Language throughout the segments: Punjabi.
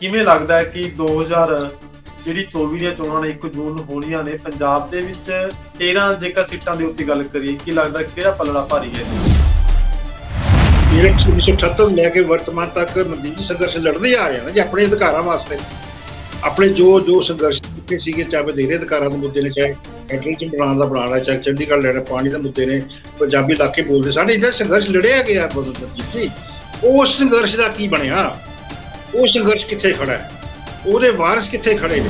ਕਿਵੇਂ ਲੱਗਦਾ ਹੈ ਕਿ 2000 ਜਿਹੜੀ 24 ਦੀਆਂ ਚੋਣਾਂ ਨੇ 1 ਜੂਨ ਨੂੰ ਹੋਣੀਆਂ ਨੇ, ਪੰਜਾਬ ਦੇ ਵਿੱਚ 13 ਜੇਕਰ ਸੀਟਾਂ ਦੀ ਉੱਤੇ ਗੱਲ ਕਰੀਏ, ਕੀ ਲੱਗਦਾ ਕਿਹੜਾ ਪਲੜਾ ਭਾਰੀ ਹੈ? ਜਿਹੜੇ 1978 ਤੋਂ ਲੈ ਕੇ ਵਰਤਮਾਨ ਤੱਕ ਮਨਦੀਪ ਜੀ ਸੰਘਰਸ਼ ਲੜਦੇ ਆ ਰਹੇ ਹਨ ਜੀ ਆਪਣੇ ਅਧਿਕਾਰਾਂ ਵਾਸਤੇ। ਆਪਣੇ ਜੋ ਜੋ ਸੰਘਰਸ਼ ਕੀਤੇ ਸੀਗੇ, ਚਾਹੇ ਵਧੇਰੇ ਅਧਿਕਾਰਾਂ ਦੇ ਮੁੱਦੇ ਨੇ, ਚਾਹੇ ਫੈਡਰਲਿਜ਼ਮ ਬਣਾਉਣ ਦਾ ਬਣਾਉਣਾ ਚਾਹੇ ਚੰਡੀਗੜ੍ਹ ਲੈਣਾ ਪਾਣੀ ਦੇ ਮੁੱਦੇ ਨੇ, ਪੰਜਾਬੀ ਇਲਾਕੇ ਬੋਲਦੇ ਸਾਡੇ, ਜਿਹੜਾ ਸੰਘਰਸ਼ ਲੜਿਆ ਗਿਆ ਮਨਦੀਪ ਜੀ, ਉਸ ਸੰਘਰਸ਼ ਦਾ ਕੀ ਬਣਿਆ? ਉਹ ਸੰਘਰਸ਼ ਕਿੱਥੇ ਖੜਾ ਹੈ? ਉਹਦੇ ਵਾਰਸ ਕਿੱਥੇ ਖੜੇ ਨੇ?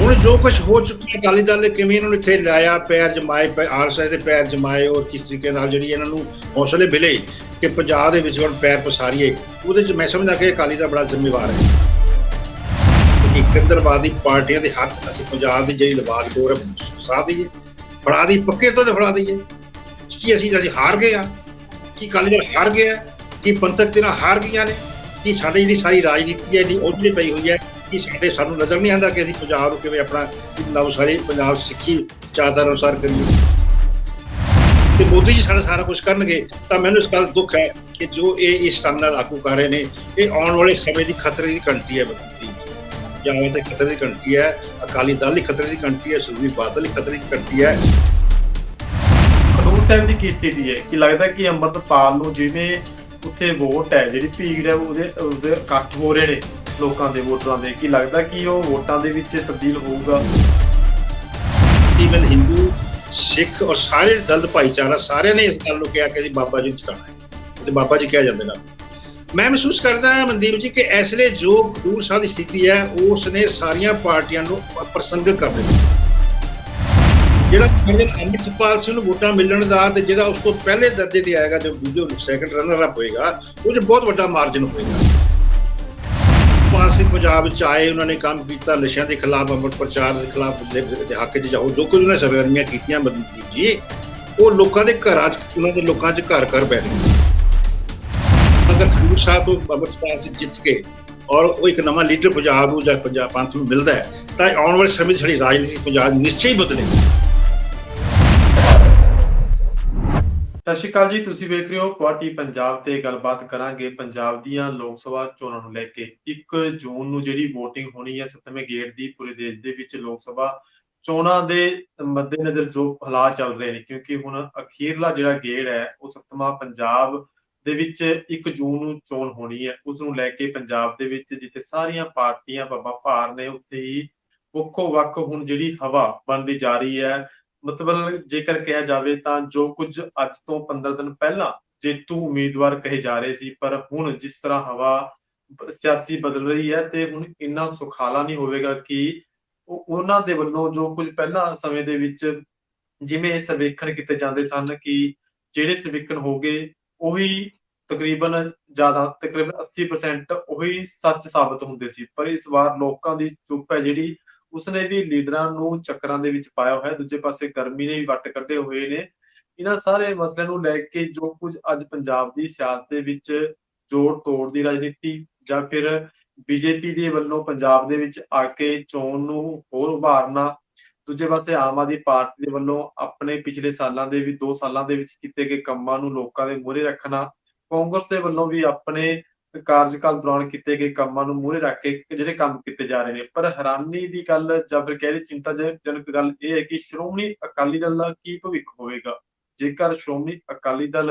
ਹੁਣ ਜੋ ਕੁਝ ਹੋ ਚੁੱਕਿਆ ਅਕਾਲੀ ਦਲ ਨੇ ਕਿਵੇਂ ਇਹਨਾਂ ਨੂੰ ਇੱਥੇ ਲਾਇਆ ਪੈਰ ਜਮਾਏ ਆਰਐਸਆਈ ਦੇ ਪੈਰ ਜਮਾਏ, ਔਰ ਕਿਸ ਤਰੀਕੇ ਨਾਲ ਜਿਹੜੀ ਇਹਨਾਂ ਨੂੰ ਹੌਸਲੇ ਮਿਲੇ ਕਿ ਪੰਜਾਬ ਦੇ ਵਿੱਚ ਹੁਣ ਪੈਰ ਪਸਾਰੀਏ, ਉਹਦੇ ਚ ਮੈਂ ਸਮਝਦਾ ਕਿ ਅਕਾਲੀ ਦਲ ਬੜਾ ਜ਼ਿੰਮੇਵਾਰ ਹੈ। ਇਕੰਦਰਵਾਦੀ ਪਾਰਟੀਆਂ ਦੇ ਹੱਥ ਅਸੀਂ ਪੰਜਾਬ ਦੀ ਜਿਹੜੀ ਲਬਾਦ ਡੋਰ ਹੈ ਫਸਾ ਦਈਏ, ਫੜਾ ਦੀ ਪੱਕੇ ਤੋਂ ਤੇ ਫੜਾ ਦਈਏ। ਕੀ ਅਸੀਂ ਅਸੀਂ ਹਾਰ ਗਏ ਆ? ਕੀ ਅਕਾਲੀ ਦਲ ਹਾਰ ਗਿਆ? ਕੀ ਪੰਥਕ ਤੇਰਾ ਹਾਰ ਗਈਆਂ ਨੇ? ਕਿ ਸਾਡੀ ਜਿਹੜੀ ਸਾਰੀ ਰਾਜਨੀਤੀ ਹੈ, ਜਿਹੜੀ ਉਹਦੇ ਪਈ ਹੋਈ ਹੈ, ਕਿ ਸਾਡੇ ਸਾਨੂੰ ਨਜ਼ਰ ਨਹੀਂ ਆਉਂਦਾ ਕਿ ਅਸੀਂ ਪੰਜਾਬ ਨੂੰ ਕਿਵੇਂ ਆਪਣਾ ਨਵ ਸਾਰੇ ਪੰਜਾਬ ਸਿੱਖੀ ਚਾਦਰ ਅਨੁਸਾਰ ਕਰੀਏ। ਤੇ ਮੋਦੀ ਜੀ ਸਾਡਾ ਸਾਰਾ ਕੁਝ ਕਰਨਗੇ, ਤਾਂ ਮੈਨੂੰ ਇਸ ਗੱਲ ਦੁੱਖ ਹੈ ਕਿ ਜੋ ਇਹ ਇਸ ਢੰਗ ਨਾਲ ਲਾਗੂ ਕਰ ਰਹੇ ਨੇ, ਇਹ ਆਉਣ ਵਾਲੇ ਸਮੇਂ ਦੀ ਖਤਰੇ ਦੀ ਘੰਟੀ ਹੈ ਬੰਦੀ ਜਾਂ ਤੇ ਖਤਰੇ ਦੀ ਘੰਟੀ ਹੈ, ਅਕਾਲੀ ਦਲ ਦੀ ਖਤਰੇ ਦੀ ਘੰਟੀ ਹੈ, ਸੁਖਬੀਰ ਬਾਦਲ ਦੀ ਖਤਰੇ ਦੀ ਘੰਟੀ ਹੈ। ਖਡੂਰ ਸਾਹਿਬ ਦੀ ਕੀ ਸਥਿਤੀ ਹੈ? ਕਿ ਲੱਗਦਾ ਕਿ ਅੰਮ੍ਰਿਤਪਾਲ ਨੂੰ ਜਿਵੇਂ ਉੱਥੇ ਵੋਟ ਹੈ, ਜਿਹੜੀ ਭੀੜ ਹੈ, ਉਹਦੇ ਉਹਦੇ ਇਕੱਠ ਹੋ ਰਹੇ ਨੇ ਲੋਕਾਂ ਦੇ ਵੋਟਰਾਂ ਦੇ। ਕੀ ਲੱਗਦਾ ਕਿ ਉਹ ਵੋਟਾਂ ਦੇ ਵਿੱਚ ਤਬਦੀਲ ਹੋਊਗਾ? ਈਵਨ ਹਿੰਦੂ ਸਿੱਖ ਔਰ ਸਾਰੇ ਦਲ ਭਾਈਚਾਰਾ, ਸਾਰਿਆਂ ਨੇ ਇਸ ਗੱਲ ਨੂੰ ਕਿਹਾ ਕਿ ਅਸੀਂ ਬਾਬਾ ਜੀ ਨੂੰ ਜਿਤਾਉਣਾ ਹੈ। ਤੇ ਬਾਬਾ ਜੀ ਕਿਹਾ ਜਾਂਦੇ ਨੇ। ਮੈਂ ਮਹਿਸੂਸ ਕਰਦਾ ਮਨਦੀਪ ਜੀ ਕਿ ਇਸ ਲਈ ਜੋ ਖਡੂਰ ਸਾਹਿਬ ਦੀ ਸਥਿਤੀ ਹੈ ਉਸ ਨੇ ਸਾਰੀਆਂ ਪਾਰਟੀਆਂ ਨੂੰ ਪ੍ਰਸੰਗਿਕ ਕਰ ਦਿੱਤਾ। ਜਿਹੜਾ ਪ੍ਰਧਾਨ ਅੰਮ੍ਰਿਤਪਾਲ ਸਿੰਘ ਨੂੰ ਵੋਟਾਂ ਮਿਲਣ ਦਾ ਤੇ ਜਿਹੜਾ ਉਸ ਤੋਂ ਪਹਿਲੇ ਦਰਜੇ ਤੇ ਆਏਗਾ ਜੋ ਦੂਜੇ ਸੈਕੰਡ ਰਨਰ ਅਪ ਹੋਏਗਾ, ਉਹ 'ਚ ਬਹੁਤ ਵੱਡਾ ਮਾਰਜਨ ਹੋਏਗਾ। ਪਾਲ ਸਿੰਘ ਪੰਜਾਬ ਵਿੱਚ ਆਏ, ਉਹਨਾਂ ਨੇ ਕੰਮ ਕੀਤਾ ਨਸ਼ਿਆਂ ਦੇ ਖਿਲਾਫ, ਅੰਮ੍ਰਿਤ ਪ੍ਰਚਾਰ ਦੇ ਖਿਲਾਫ, ਦੇ ਹੱਕ 'ਚ ਜਾਓ। ਜੋ ਕੁਝ ਉਹਨੇ ਸਰਗਰਮੀਆਂ ਕੀਤੀਆਂ, ਮਨਦੀਪ ਜੀ, ਉਹ ਲੋਕਾਂ ਦੇ ਘਰਾਂ 'ਚ, ਉਹਨਾਂ ਦੇ ਲੋਕਾਂ 'ਚ ਘਰ ਘਰ ਬੈਠ। ਗਏ ਅਗਰ ਖਡੂਰ ਸਾਹਿਬ ਤੋਂ ਅੰਮ੍ਰਿਤਪਾਲ ਸਿੰਘ ਜਿੱਤ ਕੇ ਔਰ ਉਹ ਇੱਕ ਨਵਾਂ ਲੀਡਰ ਪੰਜਾਬ ਨੂੰ ਜਾਂ ਪੰਜਾਬ ਪੰਥ ਨੂੰ ਮਿਲਦਾ ਹੈ, ਤਾਂ ਆਉਣ ਵਾਲੇ ਸਮੇਂ 'ਚ ਸਾਡੀ ਰਾਜਨੀਤੀ ਪੰਜਾਬ ਨਿਸ਼ਚੈ ਹੀ ਬਦਲੇਗੀ। ਸਤਿ ਸ਼੍ਰੀ ਅਕਾਲ ਜੀ, ਤੁਸੀਂ ਵੇਖ ਰਹੇ ਹੋ ਕੁਆਟੀ ਪੰਜਾਬ ਤੇ ਗੱਲਬਾਤ ਕਰਾਂਗੇ ਪੰਜਾਬ ਦੀਆਂ ਲੋਕ ਸਭਾ ਚੋਣਾਂ ਨੂੰ ਲੈ ਕੇ। 1 ਜੂਨ ਨੂੰ ਜਿਹੜੀ VOTING ਹੋਣੀ ਹੈ 7ਵੇਂ ਗੇੜ ਦੀ ਪੂਰੇ ਦੇਸ਼ ਦੇ ਵਿੱਚ ਲੋਕ ਸਭਾ ਚੋਣਾਂ ਦੇ ਮੱਦੇਨਜ਼ਰ ਜੋ ਹਾਲਾਤ ਚੱਲ ਰਹੇ ਨੇ, ਕਿਉਂਕਿ ਹੁਣ ਅਖੀਰਲਾ ਜਿਹੜਾ ਗੇੜ ਹੈ, ਉਹ 7ਵਾਂ ਪੰਜਾਬ ਦੇ ਵਿੱਚ 1 ਜੂਨ ਨੂੰ ਚੋਣ ਹੋਣੀ ਹੈ। ਉਸ ਨੂੰ ਲੈ ਕੇ ਪੰਜਾਬ ਦੇ ਵਿੱਚ ਜਿੱਥੇ ਸਾਰੀਆਂ ਪਾਰਟੀਆਂ ਬਾਬਾ ਭਾਰ ਨੇ ਉੱਥੇ ਹੀ ਵੱਖੋ ਵੱਖ ਹੁਣ ਜਿਹੜੀ ਹਵਾ ਬਣਦੀ ਜਾ ਰਹੀ ਹੈ ਮਤਲਬ ਜੇਕਰ ਕਿਹਾ ਜਾਵੇ ਤਾਂ ਜੋ ਕੁਝ ਅੱਜ ਤੋਂ 15 ਦਿਨ ਪਹਿਲਾਂ ਜੇਤੂ ਉਮੀਦਵਾਰ ਕਹੇ ਜਾ ਰਹੇ ਸੀ, ਪਰ ਹੁਣ ਜਿਸ ਤਰ੍ਹਾਂ ਹਵਾ ਸਿਆਸੀ ਬਦਲ ਰਹੀ ਹੈ ਤੇ ਹੁਣ ਇੰਨਾ ਸੁਖਾਲਾ ਨਹੀਂ ਹੋਵੇਗਾ ਕਿ ਉਹਨਾਂ ਦੇ ਵੱਲੋਂ ਜੋ ਕੁਝ ਪਹਿਲਾਂ ਸਮੇਂ ਦੇ ਵਿੱਚ ਜਿਵੇਂ ਸਰਵੇਖਣ ਕੀਤੇ ਜਾਂਦੇ ਸਨ ਕਿ ਜਿਹੜੇ ਸਰਵੇਖਣ ਹੋ ਗਏ, ਉਹੀ ਤਕਰੀਬਨ ਜ਼ਿਆਦਾ, ਤਕਰੀਬਨ 80% ਉਹੀ ਸੱਚ ਸਾਬਤ ਹੁੰਦੇ ਸੀ। ਪਰ ਇਸ ਵਾਰ ਲੋਕਾਂ ਦੀ ਚੁੱਪ ਹੈ ਜਿਹੜੀ ਉਸਨੇ ਵੀ ਲੀਡਰਾਂ ਨੂੰ ਚੱਕਰਾਂ ਦੇ ਵਿੱਚ ਪਾਇਆ ਹੋਇਆ ਦੂਜੇ ਪਾਸੇ ਗਰਮੀ ਨੇ ਵੀ ਵੱਟ ਕੱਢੇ ਹੋਏ ਨੇ। ਇਹਨਾਂ ਸਾਰੇ ਮਸਲਿਆਂ ਨੂੰ ਲੈ ਕੇ ਜੋ ਕੁਝ ਅੱਜ ਪੰਜਾਬ ਦੀ ਸਿਆਸਤ ਦੇ ਵਿੱਚ ਜੋੜ ਤੋੜ ਦੀ ਰਾਜਨੀਤੀ ਜਾਂ ਫਿਰ ਬੀਜੇਪੀ ਦੇ ਵੱਲੋਂ ਪੰਜਾਬ ਦੇ ਵਿੱਚ ਆ ਕੇ ਚੋਣ ਨੂੰ ਹੋਰ ਉਭਾਰਨਾ, ਦੂਜੇ ਪਾਸੇ ਆਮ ਆਦਮੀ ਪਾਰਟੀ ਦੇ ਵੱਲੋਂ ਆਪਣੇ ਪਿਛਲੇ ਸਾਲਾਂ ਦੇ ਵੀ 2 ਸਾਲਾਂ ਦੇ ਵਿੱਚ ਕੀਤੇ ਗਏ ਕੰਮਾਂ ਨੂੰ ਲੋਕਾਂ ਦੇ ਮੂਹਰੇ ਰੱਖਣਾ, ਕਾਂਗਰਸ ਦੇ ਵੱਲੋਂ ਵੀ ਆਪਣੇ ਕਾਰਜਕਾਲ ਦੌਰਾਨ ਕੀਤੇ ਗਏ ਕੰਮਾਂ ਨੂੰ ਮੂਹਰੇ ਰੱਖ ਕੇ ਜਿਹੜੇ ਕੰਮ ਕੀਤੇ ਜਾ ਰਹੇ ਨੇ। ਪਰ ਹੈਰਾਨੀ ਦੀ ਗੱਲ ਜਾਂ ਫਿਰ ਕਹਿ ਲਈ ਚਿੰਤਾਜਨਕ ਗੱਲ ਇਹ ਹੈ ਕਿ ਸ਼੍ਰੋਮਣੀ ਅਕਾਲੀ ਦਲ ਦਾ ਕੀ ਭਵਿੱਖ ਹੋਵੇਗਾ? ਜੇਕਰ ਸ਼੍ਰੋਮਣੀ ਅਕਾਲੀ ਦਲ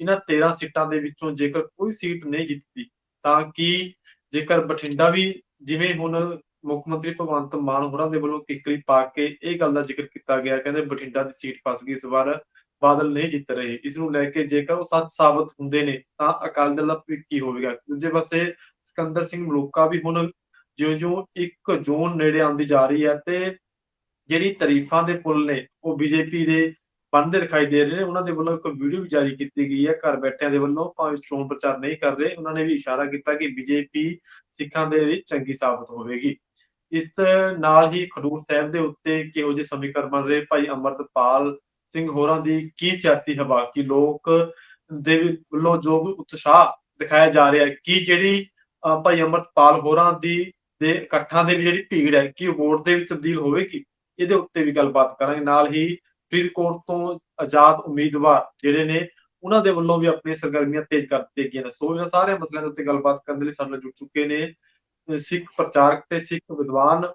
ਇਹਨਾਂ 13 ਸੀਟਾਂ ਦੇ ਵਿੱਚੋਂ ਜੇਕਰ ਕੋਈ ਸੀਟ ਨਹੀਂ ਜਿੱਤਦੀ, ਤਾਂ ਕੀ ਜੇਕਰ ਬਠਿੰਡਾ ਵੀ ਜਿਵੇਂ ਹੁਣ ਮੁੱਖ ਮੰਤਰੀ ਭਗਵੰਤ ਮਾਨ ਹੋਰਾਂ ਦੇ ਵੱਲੋਂ ਕਿੱਕਲੀ ਪਾ ਕੇ ਇਹ ਗੱਲ ਦਾ ਜ਼ਿਕਰ ਕੀਤਾ ਗਿਆ, ਕਹਿੰਦੇ ਬਠਿੰਡਾ ਦੀ ਸੀਟ ਫਸ ਗਈ ਇਸ ਵਾਰ ਬਾਦਲ ਨਹੀਂ ਜਿੱਤ ਰਹੇ। ਇਸ ਨੂੰ ਲੈ ਕੇ ਜੇਕਰ ਉਹ ਸੱਚ ਸਾਬਤ ਹੁੰਦੇ ਨੇ, ਤਾਂ ਅਕਾਲੀ ਦਲ ਦਾ ਭਵਿੱਖ ਕੀ ਹੋਵੇਗਾ? ਦੂਜੇ ਪਾਸੇ ਸਿਕੰਦਰ ਸਿੰਘ ਮਲੂਕਾ ਵੀ ਹੁਣ ਜਿਉਂ-ਜਿਉਂ 1 ਜੂਨ ਨੇੜੇ ਆਉਂਦੀ ਜਾ ਰਹੀ ਹੈ ਤੇ ਜਿਹੜੀ ਤਾਰੀਫਾਂ ਦੇ ਪੁੱਲ ਨੇ, ਉਹ ਬੀਜੇਪੀ ਦੇ ਬਣਦੇ ਦਿਖਾਈ ਦੇ ਰਹੇ ਨੇ। ਉਹਨਾਂ ਦੇ ਵੱਲੋਂ ਇੱਕ ਵੀਡੀਓ ਵੀ ਜਾਰੀ ਕੀਤੀ ਗਈ ਹੈ। ਘਰ ਬੈਠਿਆਂ ਦੇ ਵੱਲੋਂ ਭਾਵੇਂ ਚੋਣ ਪ੍ਰਚਾਰ ਨਹੀਂ ਕਰ ਰਹੇ, ਉਹਨਾਂ ਨੇ ਵੀ ਇਸ਼ਾਰਾ ਕੀਤਾ ਕਿ ਬੀਜੇਪੀ ਸਿੱਖਾਂ ਦੇ ਲਈ ਚੰਗੀ ਸਾਬਤ ਹੋਵੇਗੀ। ਇਸ ਨਾਲ ਹੀ ਖਡੂਰ ਸਾਹਿਬ ਦੇ ਉੱਤੇ ਕਿਹੋ ਜਿਹੇ ਸਮੀਕਰਨ ਬਣ ਰਹੇ? ਭਾਈ ਅਮਰਤਪਾਲ ਸਿੰਘ ਹੋਰਾਂ ਦੀ ਕੀ ਸਿਆਸੀ ਹਵਾ, ਕੀ ਲੋਕ ਦੇ ਵੱਲੋਂ ਜੋ ਵੀ ਉਤਸ਼ਾਹ ਦਿਖਾਇਆ ਜਾ ਰਿਹਾ ਹੈ, ਕਿ ਜਿਹੜੀ ਭਾਈ ਅਮਰਤਪਾਲ ਹੋਰਾਂ ਦੀ, ਦੇ ਇਕੱਠਾਂ ਦੇ ਵੀ ਜਿਹੜੀ ਭੀੜ ਹੈ, ਕਿ ਵੋਟ ਦੇ ਵਿੱਚ ਤਬਦੀਲ ਹੋਵੇਗੀ? ਇਹਦੇ ਉੱਤੇ ਵੀ ਗੱਲਬਾਤ ਕਰਾਂਗੇ। ਨਾਲ ਹੀ ਫਰੀਦਕੋਟ ਤੋਂ ਆਜ਼ਾਦ ਉਮੀਦਵਾਰ ਜਿਹੜੇ ਨੇ, ਉਹਨਾਂ ਦੇ ਵੱਲੋਂ ਵੀ ਆਪਣੀਆਂ ਸਰਗਰਮੀਆਂ ਤੇਜ਼ ਕਰ ਦਿੱਤੀਆਂ ਗਈਆਂ ਨੇ। ਸੋ ਇਹਨਾਂ ਸਾਰੇ ਮਸਲਿਆਂ ਦੇ ਉੱਤੇ ਗੱਲਬਾਤ ਕਰਨ ਦੇ ਲਈ ਸਾਡੇ ਨਾਲ ਜੁੜ ਚੁੱਕੇ ਨੇ ਸਿੱਖ ਪ੍ਰਚਾਰਕ ਤੇ ਸਿੱਖ ਵਿਦਵਾਨ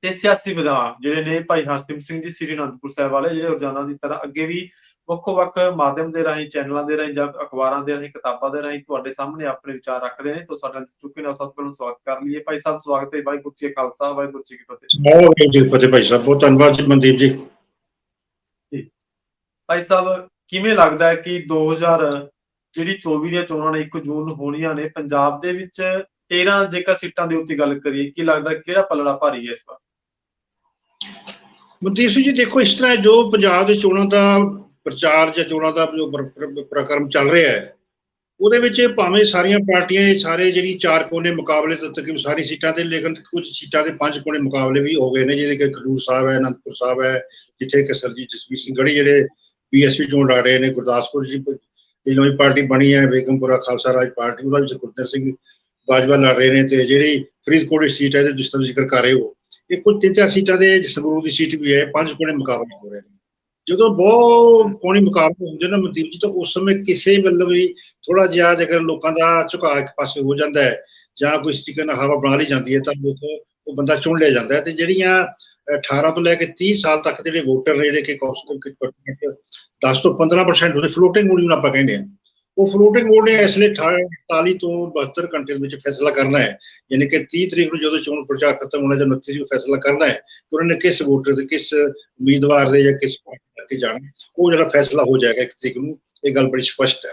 ਤੇ ਸਿਆਸੀ ਵਿਦਵਾਨ ਜਿਹੜੇ ਨੇ ਭਾਈ ਹਰਸਿਮ ਸਿੰਘ ਜੀ ਸ੍ਰੀ ਅਨੰਦਪੁਰ ਸਾਹਿਬ ਵਾਲੇ ਜਿਹੜੇ ਰੋਜ਼ਾਨਾ ਦੀ ਤਰ੍ਹਾਂ ਅੱਗੇ ਵੀ ਵੱਖੋ-ਵੱਖ ਮਾਧਿਅਮ ਦੇ ਰਾਹੀਂ ਚੈਨਲਾਂ ਦੇ ਰਾਹੀਂ ਜਾਂ ਅਖਬਾਰਾਂ ਦੇ ਰਾਹੀਂ ਕਿਤਾਬਾਂ ਦੇ ਰਾਹੀਂ ਤੁਹਾਡੇ ਸਾਹਮਣੇ ਆਪਣੇ ਵਿਚਾਰ ਰੱਖਦੇ ਨੇ। ਤੋਂ ਸਾਡੇ ਨਾਲ ਚੁੱਕੇ ਨੇ ਸਭ ਪਹਿਲਾਂ ਸਵਾਗਤ ਕਰ ਲਈਏ। ਭਾਈ ਸਾਹਿਬ ਸਵਾਗਤ ਹੈ ਵਾਹਿਗੁਰੂ ਜੀ ਕਾ ਖਾਲਸਾ ਵਾਹਿਗੁਰੂ ਜੀ ਕੀ ਫਤਿਹ। ਬਹੁਤ ਜੀ ਫਤਿਹ ਭਾਈ ਸਾਹਿਬ ਬਹੁਤ ਧੰਨਵਾਦ ਜੀ ਮਨਦੀਪ ਜੀ। ਭਾਈ ਸਾਹਿਬ ਕਿਵੇਂ ਲੱਗਦਾ ਹੈ ਕਿ 2000 ਜਿਹੜੀ 24 ਦੀਆਂ ਚੋਣਾਂ ਨੇ 1 ਜੂਨ ਨੂੰ ਹੋਣੀਆਂ ਨੇ ਪੰਜਾਬ ਦੇ ਵਿੱਚ 13 ਜੇਕਰ ਸੀਟਾਂ ਦੇ ਉੱਤੇ ਗੱਲ ਕਰੀਏ ਕੀ ਲੱਗਦਾ ਕਿਹੜਾ ਪਲੜਾ ਭਾਰੀ ਹੈ ਇਸ ਵਾਰ? ਮਨਦੀਪ ਸਿੰਘ ਜੀ, ਦੇਖੋ, ਇਸ ਤਰ੍ਹਾਂ ਜੋ ਪੰਜਾਬ ਦੇ ਚੋਣਾਂ ਦਾ ਪ੍ਰਚਾਰ ਜਾਂ ਚੋਣਾਂ ਦਾ ਜੋ ਪ੍ਰ- ਪ੍ਰਕਰਮ ਚੱਲ ਰਿਹਾ ਹੈ, ਉਹਦੇ ਵਿੱਚ ਭਾਵੇਂ ਸਾਰੀਆਂ ਪਾਰਟੀਆਂ, ਇਹ ਸਾਰੇ ਜਿਹੜੀ ਚਾਰ ਕੋਨੇ ਮੁਕਾਬਲੇ ਤਾਂ ਤਕਰੀਬਨ ਸਾਰੀ ਸੀਟਾਂ ਤੇ, ਲੇਕਿਨ ਕੁਝ ਸੀਟਾਂ ਦੇ ਪੰਜ ਕੋਨੇ ਮੁਕਾਬਲੇ ਵੀ ਹੋ ਗਏ ਨੇ, ਜਿਹਦੇ ਕਿ ਖਡੂਰ ਸਾਹਿਬ ਹੈ, ਅਨੰਦਪੁਰ ਸਾਹਿਬ ਹੈ, ਜਿੱਥੇ ਕਿ ਸਰਜੀਤ ਜਸਵੀਰ ਸਿੰਘ ਗੜੀ ਜਿਹੜੇ ਪੀਐਸਪੀ ਚੋਣ ਲੜ ਰਹੇ ਨੇ, ਗੁਰਦਾਸਪੁਰ ਜੀ ਇਹ ਨਵੀਂ ਪਾਰਟੀ ਬਣੀ ਹੈ, ਬੇਗਮਪੁਰਾ ਖਾਲਸਾ ਰਾਜ ਪਾਰਟੀ, ਉਹਦਾ ਵਿੱਚ ਗੁਰਦਰ ਸਿੰਘ ਬਾਜਵਾ ਲੜ ਰਹੇ ਨੇ, ਤੇ ਜਿਹੜੀ ਫਰੀਦਕੋਟ ਦੀ ਸੀਟ ਹੈ, ਜਿਸ ਤਰ੍ਹਾਂ ਜ਼ਿਕਰ ਕਰ ਰਹੇ ਹੋ ਇਹ ਕੁਝ ਤਿੰਨ ਚਾਰ ਸੀਟਾਂ ਦੇ ਸੰਗਰੂਰ ਦੀ ਸੀਟ ਵੀ ਹੈ, ਪੰਜ ਕੋਣੇ ਮੁਕਾਬਲੇ ਹੋ ਰਹੇ ਨੇ। ਜਦੋਂ ਬਹੁਤ ਕੋਣੀ ਮੁਕਾਬਲੇ ਹੁੰਦੇ ਨੇ ਮਨਦੀਪ ਜੀ, ਤਾਂ ਉਸ ਸਮੇਂ ਕਿਸੇ ਵੱਲੋਂ ਵੀ ਥੋੜਾ ਜਿਹਾ ਜੇਕਰ ਲੋਕਾਂ ਦਾ ਝੁਕਾਅ ਇੱਕ ਪਾਸੇ ਹੋ ਜਾਂਦਾ ਹੈ, ਜਾਂ ਕੋਈ ਇਸ ਤਰੀਕੇ ਨਾਲ ਹਵਾ ਬਣਾ ਲਈ ਜਾਂਦੀ ਹੈ, ਤਾਂ ਲੋਕ ਉਹ ਬੰਦਾ ਚੁਣ ਲਿਆ ਜਾਂਦਾ ਹੈ। ਤੇ ਜਿਹੜੀਆਂ ਅਹ 18 ਤੋਂ ਲੈ ਕੇ 30 ਸਾਲ ਤੱਕ ਜਿਹੜੇ ਵੋਟਰ ਨੇ, ਜਿਹੜੇ ਕਿ ਕੌਂਸਲ ਕਿ ਘੱਟੋ ਘੱਟ 10 ਤੋਂ 15% ਉਹਦੇ ਫਲੋਟਿੰਗ ਹੋਣੀ ਨੂੰ ਆਪਾਂ ਕਹਿੰਦੇ ਆ ਉਹ ਫਲੋਟਿੰਗ ਮੋਡ ਨੇ ਇਸ ਲਈ 48 ਤੋਂ 72 ਘੰਟੇ ਦੇ ਵਿੱਚ ਫੈਸਲਾ ਕਰਨਾ ਹੈ। ਯਾਨੀ ਕਿ 30 ਤਰੀਕ ਨੂੰ ਜਦੋਂ ਚੋਣ ਪ੍ਰਚਾਰ ਖਤਮ ਹੋਣਾ ਜਾਂ 29 ਤਰੀਕ ਨੂੰ ਫੈਸਲਾ ਕਰਨਾ ਹੈ ਕਿ ਉਹਨਾਂ ਨੇ ਕਿਸ ਵੋਟਰ ਦੇ ਕਿਸ ਉਮੀਦਵਾਰ ਦੇ ਜਾਂ ਕਿਸ ਪਾਰਟੀ ਕਰਕੇ ਜਾਣਾ ਉਹ ਜਿਹੜਾ ਫੈਸਲਾ ਹੋ ਜਾਏਗਾ ਇੱਕ ਤਰੀਕ ਨੂੰ ਇਹ ਗੱਲ ਬੜੀ ਸਪਸ਼ਟ ਹੈ।